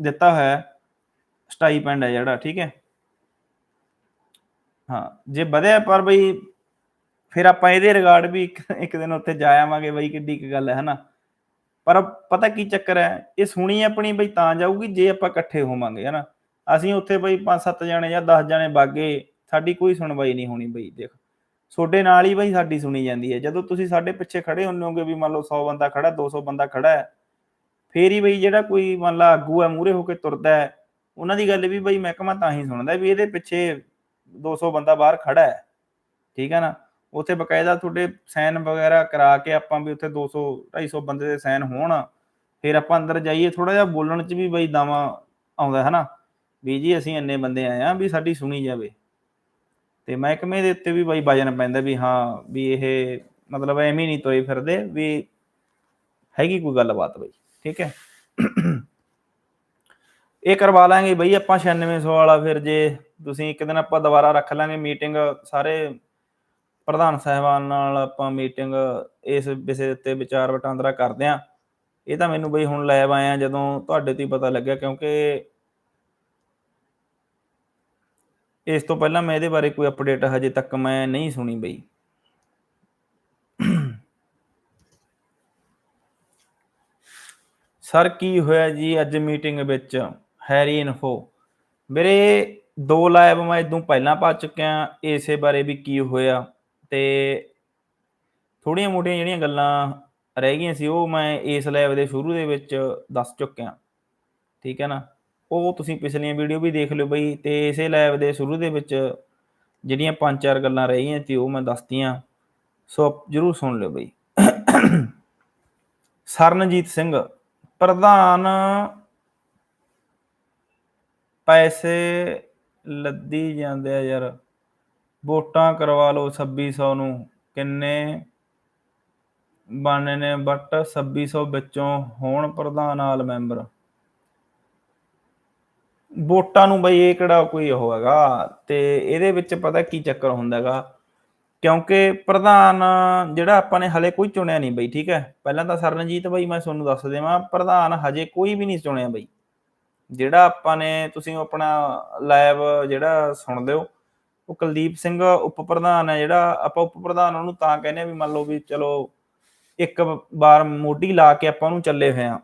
ਦਿੱਤਾ ਹੋਇਆ ਹੈ। ਸਟਾਈਪੈਂਡ ਹੈ ਜਿਹੜਾ, ਠੀਕ ਹੈ? ਹਾਂ, ਜੇ ਵਧਿਆ ਪਰ ਬਈ ਫਿਰ ਆਪਾਂ ਇਹਦੇ ਰਿਗਾਰਡ ਵੀ ਇੱਕ ਇੱਕ ਦਿਨ ਉੱਥੇ ਜਾ ਆਵਾਂਗੇ ਬਈ ਕਿੱਡੀ ਕੁ ਗੱਲ ਹੈ, ਹਨਾ? ਪਰ ਪਤਾ ਕੀ ਚੱਕਰ ਹੈ, ਇਹ ਸੁਣੀ ਆਪਣੀ ਬਈ ਤਾਂ ਜਾਊਗੀ ਜੇ ਆਪਾਂ ਇਕੱਠੇ ਹੋਵਾਂਗੇ, ਹਨਾ? ਅਸੀਂ ਉੱਥੇ ਬਈ 5-7 ਜਣੇ ਜਾਂ 10 ਜਣੇ ਬਾਗੇ, ਸਾਡੀ ਕੋਈ ਸੁਣਵਾਈ ਨਹੀਂ ਹੋਣੀ ਬਈ, ਦੇਖ। ਤੁਹਾਡੇ ਨਾਲ ਹੀ ਬਈ ਸਾਡੀ ਸੁਣੀ ਜਾਂਦੀ ਹੈ। ਜਦੋਂ ਤੁਸੀਂ ਸਾਡੇ ਪਿੱਛੇ ਖੜੇ ਹੁੰਦੇ ਹੋਗੇ ਵੀ ਮੰਨ ਲਓ 100 ਬੰਦਾ ਖੜਾ 200 ਬੰਦਾ ਖੜਾ ਹੈ, ਫੇਰ ਹੀ ਬਈ ਜਿਹੜਾ ਕੋਈ ਮੰਨ ਲਾ ਆਗੂ ਹੈ ਮੂਰੇ ਹੋ ਕੇ ਤੁਰਦਾ ਹੈ ਉਹਨਾਂ ਦੀ ਗੱਲ ਵੀ ਬਈ ਮਹਿਕਮਾ ਤਾਂ ਹੀ ਸੁਣਦਾ ਵੀ ਇਹਦੇ ਪਿੱਛੇ 200 ਬੰਦਾ ਬਾਹਰ ਖੜਾ ਹੈ, ਠੀਕ ਹੈ ਨਾ? ਉੱਥੇ ਬਕਾਇਦਾ ਤੁਹਾਡੇ ਸਾਈਨ ਵਗੈਰਾ ਕਰਾ ਕੇ ਆਪਾਂ ਵੀ ਉੱਥੇ 200 250 ਬੰਦੇ ਦੇ ਸਾਈਨ ਹੋਣ, ਫਿਰ ਆਪਾਂ ਅੰਦਰ ਜਾਈਏ ਥੋੜਾ ਜਿਹਾ ਬੋਲਣ 'ਚ ਵੀ ਬਈ ਦਾਵਾ ਆਉਂਦਾ, ਹੈ ਨਾ? ਵੀ ਜੀ ਅਸੀਂ ਇੰਨੇ ਬੰਦੇ ਆਏ ਆ ਵੀ ਸਾਡੀ ਸੁਣੀ ਜਾਵੇ। ਤੇ ਮਹਿਕਮੇ ਦੇ ਉੱਤੇ ਵੀ ਬਈ ਵਜਨ ਪੈਂਦਾ ਵੀ ਹਾਂ, ਵੀ ਇਹ ਮਤਲਬ ਐਵੇਂ ਨਹੀਂ ਤੋਏ ਫਿਰਦੇ, ਵੀ ਹੈਗੀ ਕੋਈ ਗੱਲਬਾਤ ਬਈ, ਠੀਕ ਹੈ? ਇਹ ਕਰਵਾ ਲਾਂਗੇ ਬਈ ਆਪਾਂ 9600 ਵਾਲਾ ਫਿਰ ਜੇ ਤੁਸੀਂ ਇੱਕ ਦਿਨ ਆਪਾਂ ਦੁਬਾਰਾ ਰੱਖ ਲਾਂਗੇ ਮੀਟਿੰਗ ਸਾਰੇ ਪ੍ਰਧਾਨ ਸਾਹਿਬਾਨ ਨਾਲ ਆਪਾਂ ਮੀਟਿੰਗ ਇਸ ਵਿਸ਼ੇ ਉੱਤੇ ਵਿਚਾਰ ਵਟਾਂਦਰਾ ਕਰਦੇ ਆਂ ਇਹ ਤਾਂ ਮੈਨੂੰ ਬਈ ਹੁਣ ਲੈਬ ਆਇਆ ਜਦੋਂ ਤੁਹਾਡੇ ਤੋਂ ਹੀ ਪਤਾ ਲੱਗਿਆ ਕਿਉਂਕਿ ਇਸ ਤੋਂ ਪਹਿਲਾਂ ਮੈਂ ਇਹਦੇ ਬਾਰੇ ਕੋਈ ਅਪਡੇਟ ਹਜੇ ਤੱਕ ਮੈਂ ਨਹੀਂ ਸੁਣੀ ਬਈ। ਸਰ ਕੀ ਹੋਇਆ ਜੀ ਅੱਜ ਮੀਟਿੰਗ ਵਿੱਚ? Harry info. ਮੇਰੇ ਦੋ ਲਾਈਵ ਮੈਂ ਇਦੋਂ ਪਹਿਲਾਂ ਪਾ ਚੁੱਕਿਆ, ਇਸੇ ਬਾਰੇ ਵੀ ਕੀ ਹੋਇਆ ਤੇ ਥੋੜੀਆਂ ਮੋਟੀਆਂ ਜਿਹੜੀਆਂ ਗੱਲਾਂ ਰਹਿ ਗਈਆਂ ਸੀ, ਉਹ ਮੈਂ ਇਸ ਲਾਈਵ ਦੇ ਸ਼ੁਰੂ ਦੇ ਵਿੱਚ ਦੱਸ ਚੁੱਕਿਆ। ਠੀਕ ਹੈ ਨਾ? ਉਹ ਤੁਸੀਂ ਪਿਛਲੀਆਂ ਵੀਡੀਓ ਵੀ ਦੇਖ ਲਿਓ ਬਈ ਤੇ ਇਸੇ ਲਾਈਵ ਦੇ ਸ਼ੁਰੂ ਦੇ ਵਿੱਚ ਜਿਹੜੀਆਂ ਪੰਜ ਚਾਰ ਗੱਲਾਂ ਰਹਿ ਗਈਆਂ ਸੀ, ਉਹ ਮੈਂ ਦੱਸਤੀਆਂ। ਸੋ ਜਰੂਰ ਸੁਣ ਲਿਓ ਬਈ। ਸਰਨਜੀਤ ਸਿੰਘ, ਪ੍ਰਧਾਨ ਪੈਸੇ ਲੱਦੀ ਜਾਂਦੇ ਆ ਯਾਰ। ਵੋਟਾਂ ਕਰਵਾ ਲਓ 2600 ਨੂੰ। ਕਿੰਨੇ ਬਣਨੇ ਨੇ? ਬਟ 2600 ਵਿੱਚੋਂ ਹੋਣ ਪ੍ਰਧਾਨ ਆਲ ਮੈਂਬਰ। ਵੋਟਾਂ ਨੂੰ ਬਈ ਇਹ ਕਿਹੜਾ ਕੋਈ ਉਹ ਹੈਗਾ ਤੇ ਇਹਦੇ ਵਿੱਚ ਪਤਾ ਕੀ ਚੱਕਰ ਹੁੰਦਾ ਹੈਗਾ? ਕਿਉਂਕਿ ਪ੍ਰਧਾਨ ਜਿਹੜਾ ਆਪਾਂ ਨੇ ਹਲੇ ਕੋਈ ਚੁਣਿਆ ਨਹੀਂ ਬਈ, ਠੀਕ ਹੈ? ਪਹਿਲਾਂ ਤਾਂ ਸਰਨਜੀਤ ਬਈ ਮੈਂ ਤੁਹਾਨੂੰ ਦੱਸ ਦੇਵਾਂ, ਪ੍ਰਧਾਨ ਹਜੇ ਕੋਈ ਵੀ ਨਹੀਂ ਚੁਣਿਆ ਬਈ। ਜਿਹੜਾ ਆਪਾਂ ਨੇ ਤੁਸੀਂ ਆਪਣਾ ਲਾਈਵ ਜਿਹੜਾ ਸੁਣਦੇ ਹੋ, ਉਹ ਕੁਲਦੀਪ ਸਿੰਘ ਉਪ ਪ੍ਰਧਾਨ ਹੈ ਜਿਹੜਾ, ਆਪਾਂ ਉਪ ਪ੍ਰਧਾਨ ਉਹਨੂੰ ਤਾਂ ਕਹਿੰਦੇ ਆ ਵੀ ਮੰਨ ਲਓ ਵੀ ਚਲੋ ਇੱਕ ਵਾਰ ਮੋਢੀ ਲਾ ਕੇ ਆਪਾਂ ਉਹਨੂੰ ਚੱਲੇ ਹੋਏ ਆ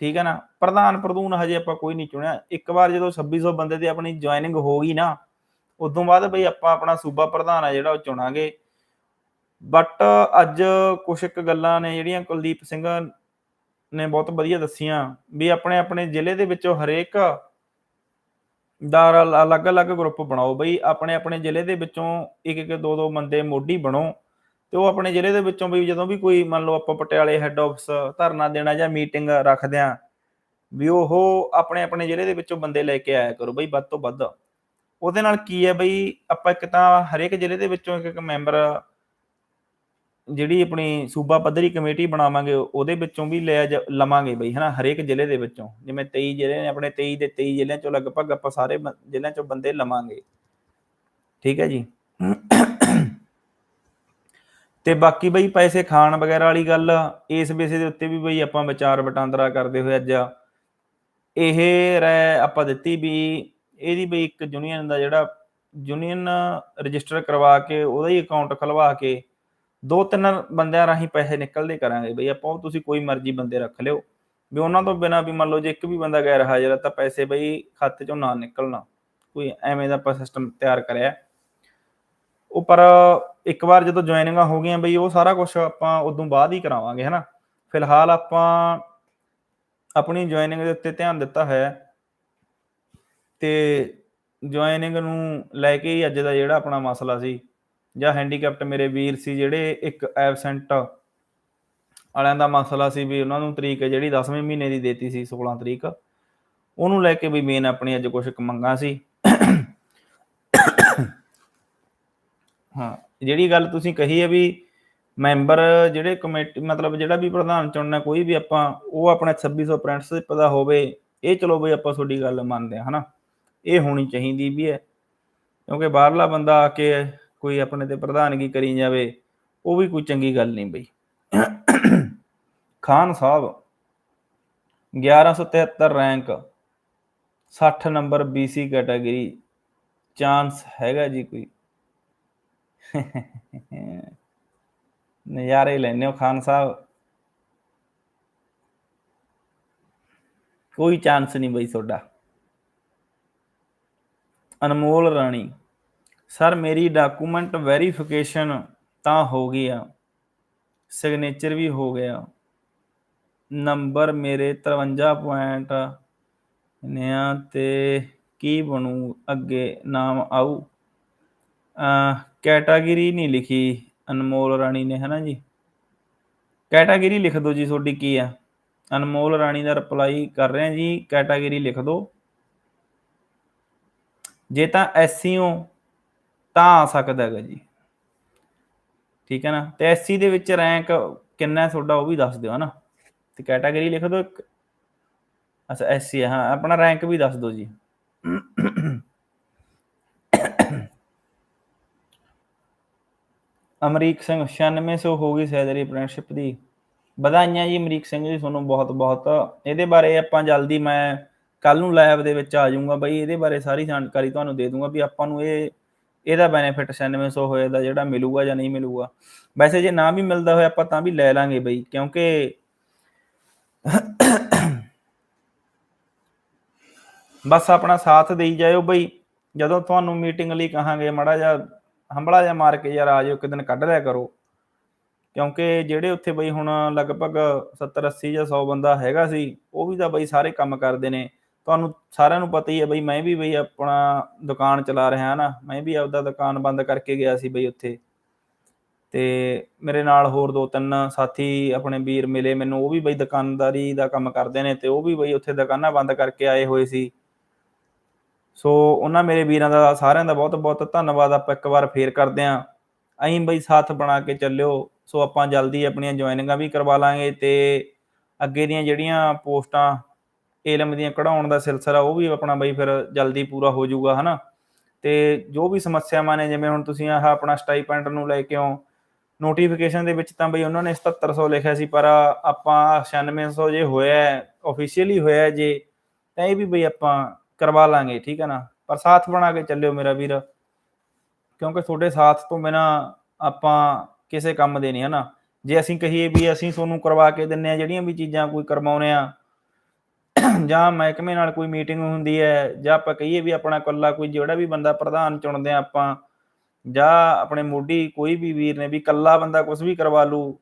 ਠੀਕ ਹੈ ਨਾ? ਪ੍ਰਧਾਨ ਪ੍ਰਧੂਨ ਹਜੇ ਆਪਾਂ ਕੋਈ ਨਹੀਂ ਚੁਣਿਆ। ਇੱਕ ਵਾਰ ਜਦੋਂ 2600 ਬੰਦੇ ਦੀ ਆਪਣੀ ਜੁਆਇਨਿੰਗ ਹੋ ਗਈ ਨਾ, ਉਦੋਂ ਬਾਅਦ ਬਈ ਆਪਾਂ ਆਪਣਾ ਸੂਬਾ ਪ੍ਰਧਾਨ ਆ ਜਿਹੜਾ ਉਹ ਚੁਣਾਂਗੇ। ਬਟ ਅੱਜ ਕੁਝ ਇੱਕ ਗੱਲਾਂ ਨੇ ਜਿਹੜੀਆਂ ਕੁਲਦੀਪ ਸਿੰਘ ਨੇ ਬਹੁਤ ਵਧੀਆ ਦੱਸੀਆਂ ਵੀ ਆਪਣੇ ਆਪਣੇ ਜ਼ਿਲ੍ਹੇ ਦੇ ਵਿੱਚੋਂ ਹਰੇਕ ਦਾ ਅਲੱਗ-ਅਲੱਗ ਗਰੁੱਪ ਬਣਾਓ ਬਈ, ਆਪਣੇ ਆਪਣੇ ਜ਼ਿਲ੍ਹੇ ਦੇ ਵਿੱਚੋਂ ਇੱਕ ਇੱਕ ਦੋ ਦੋ ਬੰਦੇ ਮੋਢੀ ਬਣੋ ਤੇ ਉਹ ਆਪਣੇ ਜ਼ਿਲ੍ਹੇ ਦੇ ਵਿੱਚੋਂ ਵੀ ਜਦੋਂ ਵੀ ਕੋਈ ਮੰਨ ਲਓ ਆਪਾਂ ਪਟਿਆਲੇ ਹੈੱਡ ਆਫਿਸ ਧਰਨਾ ਦੇਣਾ ਜਾਂ ਮੀਟਿੰਗ ਰੱਖਦੇ ਆ ਵੀ ਉਹ ਆਪਣੇ ਆਪਣੇ ਜ਼ਿਲ੍ਹੇ ਦੇ ਵਿੱਚੋਂ ਬੰਦੇ ਲੈ ਕੇ ਆਇਆ ਕਰੋ ਬਈ ਵੱਧ ਤੋਂ ਵੱਧ। ਉਹਦੇ ਨਾਲ ਕੀ ਹੈ ਬਈ ਆਪਾਂ ਇੱਕ ਤਾਂ ਹਰੇਕ ਜ਼ਿਲ੍ਹੇ ਦੇ ਵਿੱਚੋਂ ਇੱਕ ਇੱਕ ਮੈਂਬਰ ਜਿਹੜੀ ਆਪਣੀ ਸੂਬਾ ਪੱਧਰੀ ਕਮੇਟੀ ਬਣਾਵਾਂਗੇ, ਉਹਦੇ ਵਿੱਚੋਂ ਵੀ ਲੈ ਲਵਾਂਗੇ ਬਈ, ਹਨਾ, ਹਰੇਕ ਜ਼ਿਲ੍ਹੇ ਦੇ ਵਿੱਚੋਂ। ਜਿਵੇਂ 23 ਜ਼ਿਲ੍ਹੇ ਨੇ, ਆਪਣੇ 23 ਦੇ 23 ਜ਼ਿਲ੍ਹਿਆਂ ਚੋਂ ਲਗਭਗ ਆਪਾਂ ਸਾਰੇ ਜ਼ਿਲ੍ਹਿਆਂ ਚੋਂ ਬੰਦੇ ਲਵਾਂਗੇ। ਠੀਕ ਹੈ ਜੀ? ਤੇ ਬਾਕੀ ਬਈ ਪੈਸੇ ਖਾਣ ਵਗੈਰਾ ਵਾਲੀ ਗੱਲ, ਇਸ ਵਿਸ਼ੇ ਦੇ ਉੱਤੇ ਵੀ ਬਈ ਆਪਾਂ ਵਿਚਾਰ ਵਟਾਂਦਰਾ ਕਰਦੇ ਹੋਏ ਅੱਜ। ਇਹ ਰਾਇ ਆਪਾਂ ਦਿੱਤੀ ਵੀ ਇਹਦੀ ਬਈ ਇੱਕ ਯੂਨੀਅਨ ਦਾ ਜਿਹੜਾ ਯੂਨੀਅਨ ਰਜਿਸਟਰ ਕਰਵਾ ਕੇ, ਉਹਦਾ ਹੀ ਅਕਾਊਂਟ ਖਲਵਾ ਕੇ ਦੋ ਤਿੰਨ ਬੰਦਿਆਂ ਰਾਹੀਂ ਪੈਸੇ ਨਿਕਲਦੇ ਕਰਾਂਗੇ ਬਈ, ਆਪਾਂ ਉਹ ਤੁਸੀਂ ਕੋਈ ਮਰਜ਼ੀ ਬੰਦੇ ਰੱਖ ਲਿਓ। ਵੀ ਉਹਨਾਂ ਤੋਂ ਬਿਨਾ ਵੀ ਮੰਨ ਲਓ ਜੇ ਇੱਕ ਵੀ ਬੰਦਾ ਗੈਰ ਹਾਜ਼ਰ ਹੈ, ਤਾਂ ਪੈਸੇ ਬਈ ਖਾਤੇ ਚੋਂ ਨਾ ਨਿਕਲਣਾ। ਕੋਈ ਐਵੇਂ ਦਾ ਆਪਾਂ ਸਿਸਟਮ ਤਿਆਰ ਕਰਿਆ। ਉਹ ਪਰ ਇੱਕ ਵਾਰ ਜਦੋਂ ਜੁਆਇਨਿੰਗਾਂ ਹੋ ਗਈਆਂ ਬਈ, ਉਹ ਸਾਰਾ ਕੁਝ ਆਪਾਂ ਉਦੋਂ ਬਾਅਦ ਹੀ ਕਰਾਵਾਂਗੇ, ਹਨਾ? ਫਿਲਹਾਲ ਆਪਾਂ ਆਪਣੀ ਜੁਆਇਨਿੰਗ ਦੇ ਉੱਤੇ ਧਿਆਨ ਦਿੱਤਾ ਹੋਇਆ। ਹੈ ਤੇ ਜੁਆਇਨਿੰਗ ਨੂੰ ਲੈ ਕੇ ਹੀ ਅੱਜ ਦਾ ਜਿਹੜਾ ਆਪਣਾ ਮਸਲਾ ਸੀ। ਜਾਂ ਹੈਂਡੀਕੈਪਟ ਮੇਰੇ ਵੀਰ ਸੀ ਜਿਹੜੇ ਇੱਕ ਐਬਸੈਂਟ ਵਾਲਿਆਂ ਦਾ ਮਸਲਾ ਸੀ ਵੀ ਉਹਨਾਂ ਨੂੰ ਤਰੀਕ ਜਿਹੜੀ 10ਵੇਂ ਮਹੀਨੇ ਦੀ ਦੇਤੀ ਸੀ 16 ਤਰੀਕ, ਉਹਨੂੰ ਲੈ ਕੇ ਵੀ ਮੇਨ ਆਪਣੀ ਅੱਜ ਕੁਝ ਮੰਗਾਂ ਸੀ। ਹਾਂ, ਜਿਹੜੀ ਗੱਲ ਤੁਸੀਂ ਕਹੀ ਹੈ ਵੀ ਮੈਂਬਰ ਜਿਹੜੇ ਕਮੇਟੀ, ਮਤਲਬ ਜਿਹੜਾ ਵੀ ਪ੍ਰਧਾਨ ਚੁਣਨਾ, ਕੋਈ ਵੀ ਆਪਾਂ, ਉਹ ਆਪਣਾ 2600 ਅਪ੍ਰੈਂਟਿਸਸ਼ਿਪ ਦਾ ਹੋਵੇ, ਇਹ ਚਲੋ ਬਈ ਆਪਾਂ ਤੁਹਾਡੀ ਗੱਲ ਮੰਨਦੇ ਆ ਹਨਾ। ਇਹ ਹੋਣੀ ਚਾਹੀਦੀ ਵੀ ਹੈ, ਕਿਉਂਕਿ ਬਾਹਰਲਾ ਬੰਦਾ ਆ ਕੇ ਕੋਈ ਆਪਣੇ ਤੇ ਪ੍ਰਧਾਨਗੀ ਕਰੀ ਜਾਵੇ, ਉਹ ਵੀ ਕੋਈ ਚੰਗੀ ਗੱਲ ਨਹੀਂ ਬਈ। Khan Sahib 1173 rank 60 number BC category chance ਹੈਗਾ ਜੀ ਕੋਈ। ਨਜ਼ਾਰੇ ਲੈਣੇ ਹੋ ਖਾਨ ਸਾਹਿਬ। ਕੋਈ ਚਾਂਸ ਨਹੀਂ ਬਈ ਤੁਹਾਡਾ। ਅਨਮੋਲ ਰਾਣੀ ਸਰ, ਮੇਰੀ ਡਾਕੂਮੈਂਟ ਵੈਰੀਫਿਕੇਸ਼ਨ ਤਾਂ ਹੋ ਗਿਆ ਸਿਗਨੇਚਰ ਵੀ ਹੋ ਗਿਆ। ਨੰਬਰ ਮੇਰੇ 53 ਪੁਆਇੰਟ ਨੇ ਆ ਤੇ ਕੀ ਬਣੂ, ਅੱਗੇ ਨਾਮ ਆਊ। ਕੈਟਾਗਰੀ ਨਹੀਂ ਲਿਖੀ, ਅਨਮੋਲ ਰਾਣੀ ਨੇ, ਹਨਾ ਜੀ? ਕੈਟਾਗਰੀ ਲਿਖ ਦਿਓ ਜੀ, ਤੁਹਾਡੀ ਕੀ ਆ? ਅਨਮੋਲ ਰਾਣੀ ਦਾ ਰਿਪਲਾਈ ਕਰ ਰਹੇ ਹਾਂ ਜੀ ਕੈਟਾਗਰੀ ਲਿਖ ਦਿਓ ਜੇ ਤਾਂ ਐਸਸੀ ਹੋ ਤਾਂ ਆ ਸਕਦਾ ਹੈਗਾ ਜੀ। ਠੀਕ ਹੈ ਨਾ? ਤੇ ਐਸਸੀ ਦੇ ਵਿੱਚ ਰੈਂਕ ਕਿੰਨਾ ਹੈ ਤੁਹਾਡਾ ਉਹ ਵੀ ਦੱਸ ਦਿਓ ਹਨਾ। ਤੇ ਕੈਟਾਗਰੀ ਲਿਖ ਦਿਓ ਇੱਕ। ਅੱਛਾ ਐਸਸੀ ਹਾਂ ਆਪਣਾ ਰੈਂਕ ਵੀ ਦੱਸ ਦਿਓ ਜੀ। ਅਮਰੀਕ ਸਿੰਘ 9600 ਹੋ ਗਈ ਸੈਲਰੀ ਅਪ੍ਰੈਂਟਿਸਸ਼ਿਪ ਦੀ। ਵਧਾਈਆਂ ਜੀ ਅਮਰੀਕ ਸਿੰਘ ਜੀ, ਤੁਹਾਨੂੰ ਬਹੁਤ ਬਹੁਤ। ਇਹਦੇ ਬਾਰੇ ਆਪਾਂ ਜਲਦੀ ਮੈਂ ਕੱਲ ਨੂੰ ਲਾਈਵ ਦੇ ਵਿੱਚ ਆ ਜਾਊਂਗਾ ਬਈ, ਇਹਦੇ ਬਾਰੇ ਸਾਰੀ ਜਾਣਕਾਰੀ ਤੁਹਾਨੂੰ ਦੇ ਦੂੰਗਾ ਵੀ ਆਪਾਂ ਨੂੰ ਇਹ ਇਹਦਾ ਬੈਨੀਫਿਟ 9600 ਹੋਏ ਦਾ ਜਿਹੜਾ ਮਿਲੂਗਾ ਜਾਂ ਨਹੀਂ ਮਿਲੂਗਾ। ਵੈਸੇ ਜੇ ਨਾ ਵੀ ਮਿਲਦਾ ਹੋਇਆ ਆਪਾਂ ਤਾਂ ਵੀ ਲੈ ਲਾਂਗੇ ਬਈ, ਕਿਉਂਕਿ ਬਸ ਆਪਣਾ ਸਾਥ ਦੇਈ ਜਾਇਓ ਬਈ। ਜਦੋਂ ਤੁਹਾਨੂੰ ਮੀਟਿੰਗ ਲਈ ਕਹਾਂਗੇ, ਮੜਾ ਜਾ ਹੰਬੜਾ ਜਾ ਮਾਰ ਕੇ ਯਾਰ ਆ ਜਾਓ ਇੱਕ ਦਿਨ ਕੱਢ ਲਿਆ ਕਰੋ। ਕਿਉਂਕਿ ਜਿਹੜੇ ਉੱਥੇ ਬਈ ਹੁਣ ਲਗਭਗ 70 80 ਜਾਂ 100 ਬੰਦਾ ਹੈਗਾ ਸੀ, ਉਹ ਵੀ ਤਾਂ ਬਈ ਸਾਰੇ ਕੰਮ ਕਰਦੇ ਨੇ। ਤੁਹਾਨੂੰ ਸਾਰਿਆਂ ਨੂੰ ਪਤਾ ਹੀ ਹੈ ਬਈ ਮੈਂ ਵੀ ਬਈ ਆਪਣਾ ਦੁਕਾਨ ਚਲਾ ਰਿਹਾ ਨਾ, ਮੈਂ ਵੀ ਆਪਦਾ ਦੁਕਾਨ ਬੰਦ ਕਰਕੇ ਗਿਆ ਸੀ ਬਈ ਉੱਥੇ। ਤੇ ਮੇਰੇ ਨਾਲ ਹੋਰ ਦੋ ਤਿੰਨ ਸਾਥੀ ਆਪਣੇ ਵੀਰ ਮਿਲੇ ਮੈਨੂੰ, ਉਹ ਵੀ ਬਈ ਦੁਕਾਨਦਾਰੀ ਦਾ ਕੰਮ ਕਰਦੇ ਨੇ ਤੇ ਉਹ ਵੀ ਬਈ ਉੱਥੇ ਦੁਕਾਨਾਂ ਬੰਦ ਕਰਕੇ ਆਏ ਹੋਏ ਸੀ। ਸੋ ਉਹਨਾਂ ਮੇਰੇ ਵੀਰਾਂ ਦਾ, ਸਾਰਿਆਂ ਦਾ ਬਹੁਤ ਬਹੁਤ ਧੰਨਵਾਦ, ਆਪਾਂ ਇੱਕ ਵਾਰ ਫੇਰ ਕਰਦੇ ਆਂ ਅਹੀਂ ਬਈ ਸਾਥ ਬਣਾ ਕੇ ਚੱਲਿਓ। ਸੋ ਆਪਾਂ ਜਲਦੀ ਆਪਣੀਆਂ ਜੁਆਇਨਿੰਗਾਂ ਵੀ ਕਰਵਾ ਲਾਂਗੇ ਤੇ ਅੱਗੇ ਦੀਆਂ ਜਿਹੜੀਆਂ ਪੋਸਟਾਂ ਏਲਮ ਦੀਆਂ ਕਢਾਉਣ ਦਾ ਸਿਲਸਿਲਾ, ਉਹ ਵੀ ਆਪਣਾ ਬਈ ਫਿਰ ਜਲਦੀ ਪੂਰਾ ਹੋ ਜਾਊਗਾ, ਹਨਾ? ਤੇ ਜੋ ਵੀ ਸਮੱਸਿਆਵਾਂ ਨੇ, ਜਿਵੇਂ ਹੁਣ ਤੁਸੀਂ ਆਹ ਆਪਣਾ ਸਟਾਈਪੈਂਡ ਨੂੰ ਲੈ ਕੇ ਆਓ ਨੋਟੀਫਿਕੇਸ਼ਨ ਦੇ ਵਿੱਚ ਤਾਂ ਬਈ ਉਹਨਾਂ ਨੇ 7700 ਲਿਖਿਆ ਸੀ, ਪਰ ਆਪਾਂ 9600 ਜੇ ਹੋਇਆ ਆਫੀਸ਼ੀਅਲੀ ਹੋਇਆ ਜੇ, ਤਾਂ ਇਹ ਵੀ ਬਈ ਆਪਾਂ ਕਰਵਾ ਲਾਂਗੇ, ਠੀਕ ਹੈ ਨਾ? ਪਰ ਸਾਥ ਬਣਾ ਕੇ ਚੱਲਿਓ ਮੇਰਾ ਵੀਰ, ਕਿਉਂਕਿ ਤੁਹਾਡੇ ਸਾਥ ਤੋਂ ਬਿਨਾ ਆਪਾਂ ਕਿਸੇ ਕੰਮ ਦੇ ਨਹੀਂ, ਹਨਾ? ਜੇ ਅਸੀਂ ਕਹੀਏ ਵੀ ਅਸੀਂ ਤੁਹਾਨੂੰ ਕਰਵਾ ਕੇ ਦਿੰਨੇ ਆ, ਜਿਹੜੀਆਂ ਵੀ ਚੀਜ਼ਾਂ ਕੋਈ ਕਰਵਾਉਨੇ ਆ ਜਾਂ ਮਹਿਕਮੇ ਨਾਲ ਕੋਈ ਮੀਟਿੰਗ ਹੁੰਦੀ ਹੈ, ਜਾਂ ਆਪਾਂ ਕਹੀਏ ਵੀ ਆਪਣਾ ਕੱਲਾ ਕੋਈ ਜਿਹੜਾ ਵੀ ਬੰਦਾ ਪ੍ਰਧਾਨ ਚੁਣਦੇ ਆ ਆਪਾਂ, ਜਾਂ ਆਪਣੇ ਮੋਢੀ ਕੋਈ ਵੀ ਵੀਰ ਨੇ ਵੀ ਕੱਲਾ ਬੰਦਾ ਕੁਝ ਵੀ ਕਰਵਾ ਲੂ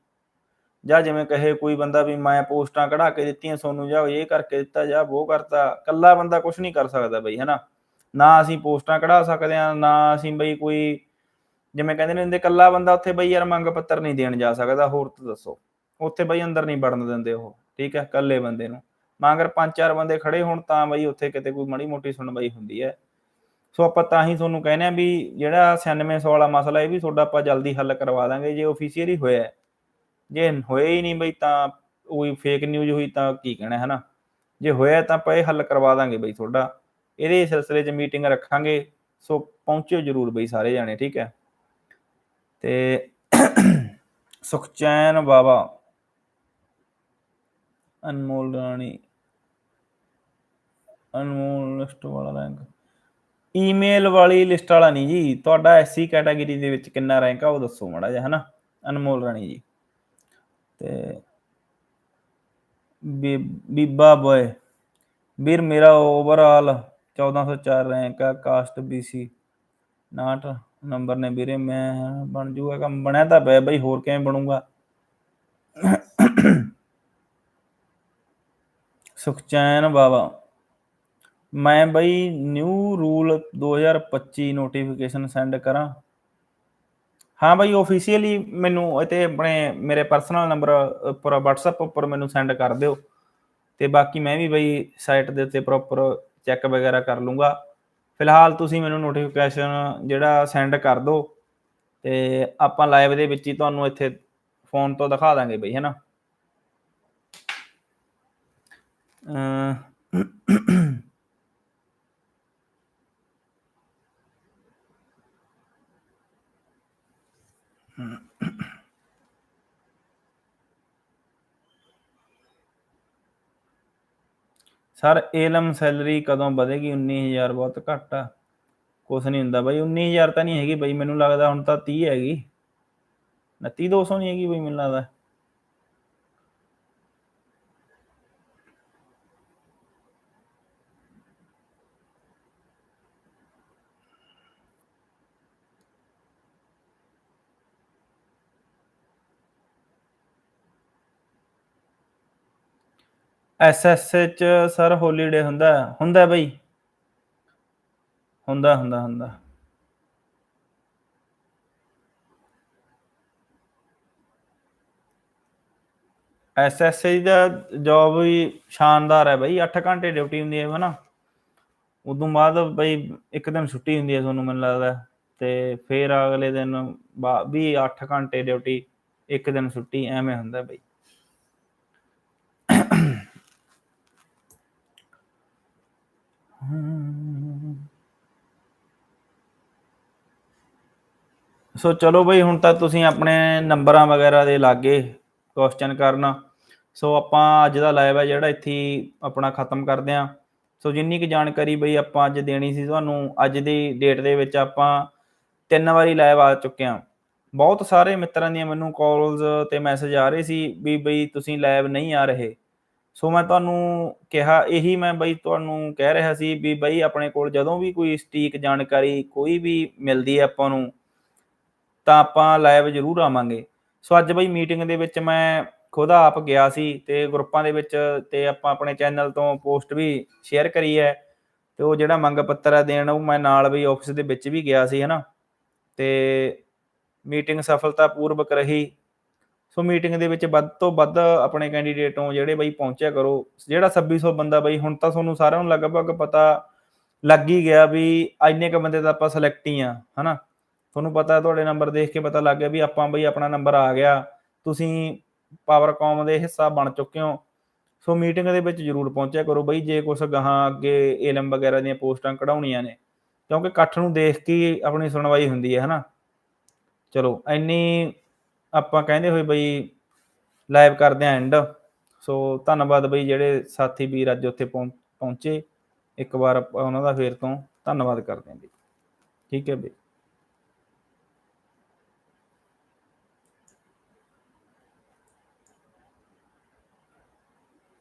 ਜਾਂ ਜਿਵੇਂ ਕਹੇ ਕੋਈ ਬੰਦਾ ਵੀ ਮੈਂ ਪੋਸਟਾਂ ਕਢਾ ਕੇ ਦਿੱਤੀਆਂ ਸੋਨੂੰ, ਜਾਂ ਇਹ ਕਰਕੇ ਦਿੱਤਾ, ਜਾਂ ਉਹ ਕਰਤਾ ਕੱਲਾ ਬੰਦਾ ਕੁਝ ਨਹੀਂ ਕਰ ਸਕਦਾ ਬਈ, ਹਨਾ? ਨਾ ਅਸੀਂ ਪੋਸਟਾਂ ਕਢਾ ਸਕਦੇ ਆ ਨਾ ਅਸੀਂ ਬਈ ਕੋਈ, ਜਿਵੇਂ ਕਹਿੰਦੇ ਨੇ ਹੁੰਦੇ ਕੱਲਾ ਬੰਦਾ ਉੱਥੇ ਬਈ ਯਾਰ ਮੰਗ ਪੱਤਰ ਨਹੀਂ ਦੇਣ ਜਾ ਸਕਦਾ, ਹੋਰ ਤਾਂ ਦੱਸੋ। ਉੱਥੇ ਬਈ ਅੰਦਰ ਨਹੀਂ ਵੜਨ ਦਿੰਦੇ ਉਹ, ਠੀਕ ਹੈ? ਕੱਲੇ ਬੰਦੇ ਨੂੰ। ਮਾਂਗਰ ਪੰਜ ਚਾਰ ਬੰਦੇ ਖੜੇ ਹੋਣ ਤਾਂ ਬਈ ਉੱਥੇ ਕਿਤੇ ਕੋਈ ਮੜੀ ਮੋਟੀ ਸੁਣਵਾਈ ਹੁੰਦੀ ਹੈ। ਸੋ ਆਪਾਂ ਤਾਂ ਹੀ ਤੁਹਾਨੂੰ ਕਹਿੰਦੇ ਆ ਵੀ ਜਿਹੜਾ 9600 ਵਾਲਾ ਮਸਲਾ ਇਹ ਵੀ ਤੁਹਾਡਾ ਆਪਾਂ ਜਲਦੀ ਹੱਲ ਕਰਵਾ ਦਾਂਗੇ। ਜੇ ਆਫੀਸ਼ੀਅਲੀ ਹੋਇਆ ਜੇ ਹੋਇਆ ਹੀ ਨਹੀਂ ਬਈ ਤਾਂ ਕੋਈ ਫੇਕ ਨਿਊਜ਼ ਹੋਈ ਤਾਂ ਕੀ ਕਹਿਣਾ, ਹੈ ਨਾ? ਜੇ ਹੋਇਆ ਤਾਂ ਆਪਾਂ ਇਹ ਹੱਲ ਕਰਵਾ ਦਾਂਗੇ ਬਈ ਤੁਹਾਡਾ। ਇਹਦੇ ਸਿਲਸਿਲੇ 'ਚ ਮੀਟਿੰਗ ਰੱਖਾਂਗੇ, ਸੋ ਪਹੁੰਚਿਓ ਜਰੂਰ ਬਈ ਸਾਰੇ ਜਾਣੇ, ਠੀਕ ਹੈ? ਤੇ ਸੁਖਚੈਨ ਬਾਬਾ ਅਨਮੋਲ ਰਾਣੀ। ਅਨਮੋਲ ਲਿਸਟ ਵਾਲਾ ਰੈਂਕ ਈਮੇਲ ਵਾਲੀ ਲਿਸਟ ਵਾਲਾ ਨਹੀਂ ਜੀ, ਤੁਹਾਡਾ ਐਸਸੀ ਕੈਟਾਗਰੀ ਦੇ ਵਿੱਚ ਕਿੰਨਾ ਰੈਂਕ ਆ ਉਹ ਦੱਸੋ ਮਾੜਾ ਜਿਹਾ, ਹਨਾ? ਅਨਮੋਲ ਰਾਣੀ ਜੀ। ਤੇ ਬੀਬਾ ਬੋਏ, ਵੀਰ ਮੇਰਾ ਓਵਰਆਲ 1404 ਰੈਂਕ ਆ ਕਾਸਟ ਬੀਸੀ 59 ਨੰਬਰ ਨੇ ਵੀਰੇ, ਮੈਂ ਬਣ ਜੂਗਾ ਕੰਮ। ਬਣਿਆ ਤਾਂ ਪਿਆ ਬਈ, ਹੋਰ ਕਿਵੇਂ ਬਣੂਗਾ? ਸੁਖਚੈਨ ਬਾਵਾ। ਮੈਂ ਬਈ ਨਿਊ ਰੂਲ 2025 ਨੋਟੀਫਿਕੇਸ਼ਨ ਸੈਂਡ ਕਰਾਂ। ਹਾਂ ਬਈ ਆਫੀਸ਼ੀਅਲੀ ਮੈਨੂੰ ਇਤੇ ਆਪਣੇ, ਮੇਰੇ ਪਰਸਨਲ ਨੰਬਰ ਉੱਪਰ, WhatsApp ਉੱਪਰ ਮੈਨੂੰ ਸੈਂਡ ਕਰ ਦਿਓ। ਤੇ ਬਾਕੀ ਮੈਂ ਵੀ ਬਈ ਸਾਈਟ ਦੇ ਉੱਤੇ ਪ੍ਰੋਪਰ ਚੈੱਕ ਵਗੈਰਾ ਕਰ ਲੂੰਗਾ। ਫਿਲਹਾਲ ਤੁਸੀਂ ਮੈਨੂੰ ਨੋਟੀਫਿਕੇਸ਼ਨ ਜਿਹੜਾ ਸੈਂਡ ਕਰ ਦਿਓ ਤੇ ਆਪਾਂ ਲਾਈਵ ਦੇ ਵਿੱਚ ਹੀ ਤੁਹਾਨੂੰ ਇੱਥੇ ਫੋਨ ਤੋਂ ਦਿਖਾ ਦਾਂਗੇ ਬਈ, ਹੈਨਾ? ਅ ਸਰ, ਏਲਮ ਸੈਲਰੀ ਕਦੋਂ ਵਧੇਗੀ? 19000 ਬਹੁਤ ਘੱਟ ਆ। ਕੁਛ ਨਹੀਂ ਹੁੰਦਾ ਬਾਈ। 19000 ਤਾਂ ਨਹੀਂ ਹੈਗੀ ਬਾਈ। ਮੈਨੂੰ ਲੱਗਦਾ ਹੁਣ ਤਾਂ 30 ਹੈਗੀ। 29200 ਨਹੀਂ ਹੈਗੀ ਬਾਈ, ਮੈਨੂੰ ਲੱਗਦਾ। ਐਸਐਸ ਚ ਸਰ ਹੋਲੀਡੇ ਹੁੰਦਾ ਹੁੰਦਾ ਬਈ? ਹੁੰਦਾ ਹੁੰਦਾ ਹੁੰਦਾ। ਐਸਐਸਏ ਦਾ ਜੌਬ ਵੀ ਸ਼ਾਨਦਾਰ ਹੈ ਬਈ 8 ਘੰਟੇ ਡਿਊਟੀ ਹੁੰਦੀ ਹੈ ਹਨਾ। ਉਦੋਂ ਬਾਅਦ ਬਈ ਇੱਕ ਦਿਨ ਛੁੱਟੀ ਹੁੰਦੀ ਹੈ ਤੁਹਾਨੂੰ ਮੈਨੂੰ ਲੱਗਦਾ ਤੇ ਫਿਰ ਅਗਲੇ ਦਿਨ ਵੀ 8 ਘੰਟੇ ਡਿਊਟੀ ਇੱਕ ਦਿਨ ਛੁੱਟੀ, ਐਵੇਂ ਹੁੰਦਾ ਬਈ। ਸੋ ਚਲੋ ਬਈ, ਹੁਣ ਤਾਂ ਤੁਸੀਂ ਆਪਣੇ ਨੰਬਰਾਂ ਵਗੈਰਾ ਦੇ ਲਾਗੇ ਕੁਐਸਚਨ ਕਰਨਾ। ਸੋ ਆਪਾਂ ਅੱਜ ਦਾ ਲਾਈਵ ਹੈ ਜਿਹੜਾ ਇੱਥੇ ਆਪਣਾ ਖਤਮ ਕਰਦੇ ਆਂ ਸੋ ਜਿੰਨੀ ਕੁ ਜਾਣਕਾਰੀ ਬਈ ਆਪਾਂ ਅੱਜ ਦੇਣੀ ਸੀ ਤੁਹਾਨੂੰ, ਅੱਜ ਦੀ ਡੇਟ ਦੇ ਵਿੱਚ ਆਪਾਂ ਤਿੰਨ ਵਾਰੀ ਲਾਈਵ ਆ ਚੁੱਕੇ ਆਂ ਬਹੁਤ ਸਾਰੇ ਮਿੱਤਰਾਂ ਦੀਆਂ ਮੈਨੂੰ ਕਾਲਸ ਤੇ ਮੈਸੇਜ ਆ ਰਹੇ ਸੀ ਵੀ ਬਈ ਤੁਸੀਂ ਲਾਈਵ ਨਹੀਂ ਆ ਰਹੇ। ਸੋ ਮੈਂ ਤੁਹਾਨੂੰ ਕਿਹਾ, ਇਹੀ ਮੈਂ ਬਈ ਤੁਹਾਨੂੰ ਕਹਿ ਰਿਹਾ ਸੀ ਵੀ ਬਈ ਆਪਣੇ ਕੋਲ ਜਦੋਂ ਵੀ ਕੋਈ ਸਟੀਕ ਜਾਣਕਾਰੀ ਕੋਈ ਵੀ ਮਿਲਦੀ ਹੈ ਆਪਾਂ ਨੂੰ, ਤਾਂ ਆਪਾਂ ਲਾਈਵ ਜ਼ਰੂਰ ਆਵਾਂਗੇ। ਸੋ ਅੱਜ ਬਈ ਮੀਟਿੰਗ ਦੇ ਵਿੱਚ ਮੈਂ ਖੁਦ ਆਪ ਗਿਆ ਸੀ ਤੇ ਗਰੁੱਪਾਂ ਦੇ ਵਿੱਚ ਤੇ ਆਪਾਂ ਆਪਣੇ ਚੈਨਲ ਤੋਂ ਪੋਸਟ ਵੀ ਸ਼ੇਅਰ ਕਰੀ ਹੈ ਤੇ ਉਹ ਜਿਹੜਾ ਮੰਗ ਪੱਤਰ ਹੈ ਦੇਣ, ਉਹ ਮੈਂ ਨਾਲ ਵੀ ਆਫਿਸ ਦੇ ਵਿੱਚ ਵੀ ਗਿਆ ਸੀ, ਹਨਾ। ਤੇ ਮੀਟਿੰਗ ਸਫਲਤਾਪੂਰਵਕ ਰਹੀ। ਸੋ ਮੀਟਿੰਗ ਦੇ ਵਿੱਚ ਵੱਧ ਤੋਂ ਵੱਧ ਆਪਣੇ ਕੈਂਡੀਡੇਟ ਨੂੰ ਜਿਹੜੇ ਬਈ ਪਹੁੰਚਿਆ ਕਰੋ। ਜਿਹੜਾ 2600 ਬੰਦਾ ਬਈ, ਹੁਣ ਤਾਂ ਤੁਹਾਨੂੰ ਸਾਰਿਆਂ ਨੂੰ ਲਗਭਗ ਪਤਾ ਲੱਗ ਹੀ ਗਿਆ ਵੀ ਇੰਨੇ ਕ ਬੰਦੇ ਤਾਂ ਆਪਾਂ ਸਿਲੈਕਟ ਹੀ ਆ, ਹਨਾ? ਤੁਹਾਨੂੰ ਪਤਾ ਤੁਹਾਡੇ ਨੰਬਰ ਦੇਖ ਕੇ ਪਤਾ ਲੱਗ ਗਿਆ ਵੀ ਆਪਾਂ ਬਈ ਆਪਣਾ ਨੰਬਰ ਆ ਗਿਆ। ਤੁਸੀਂ ਪਾਵਰਕਾਮ ਦੇ ਹਿੱਸਾ ਬਣ ਚੁੱਕੇ ਹੋ। ਸੋ ਮੀਟਿੰਗ ਦੇ ਵਿੱਚ ਜਰੂਰ ਪਹੁੰਚਿਆ ਕਰੋ ਬਈ, ਜੇ ਕੁਛ ਗਾਹਾਂ ਅੱਗੇ ਏਲਮ ਵਗੈਰਾ ਦੀਆਂ ਪੋਸਟਾਂ ਕਢਾਉਣੀਆਂ ਨੇ। ਕਿਉਂਕਿ ਇਕੱਠ ਨੂੰ ਦੇਖ ਕੇ ਆਪਣੀ ਸੁਣਵਾਈ ਹੁੰਦੀ ਹੈ, ਹਨਾ? ਚਲੋ ਐਨੀ ਆਪਾਂ ਕਹਿੰਦੇ ਹੋਏ ਬਈ ਲਾਈਵ ਕਰਦੇ ਆਂ ਐਂਡ ਸੋ ਧੰਨਵਾਦ ਬਈ ਜਿਹੜੇ ਸਾਥੀ ਵੀਰ ਅੱਜ ਉੱਥੇ ਪਹੁੰਚੇ। ਇੱਕ ਵਾਰ ਉਹਨਾਂ ਦਾ ਫੇਰ ਤੋਂ ਧੰਨਵਾਦ ਕਰਦੇ ਆਂ ਜੀ ਠੀਕ ਹੈ ਬਈ।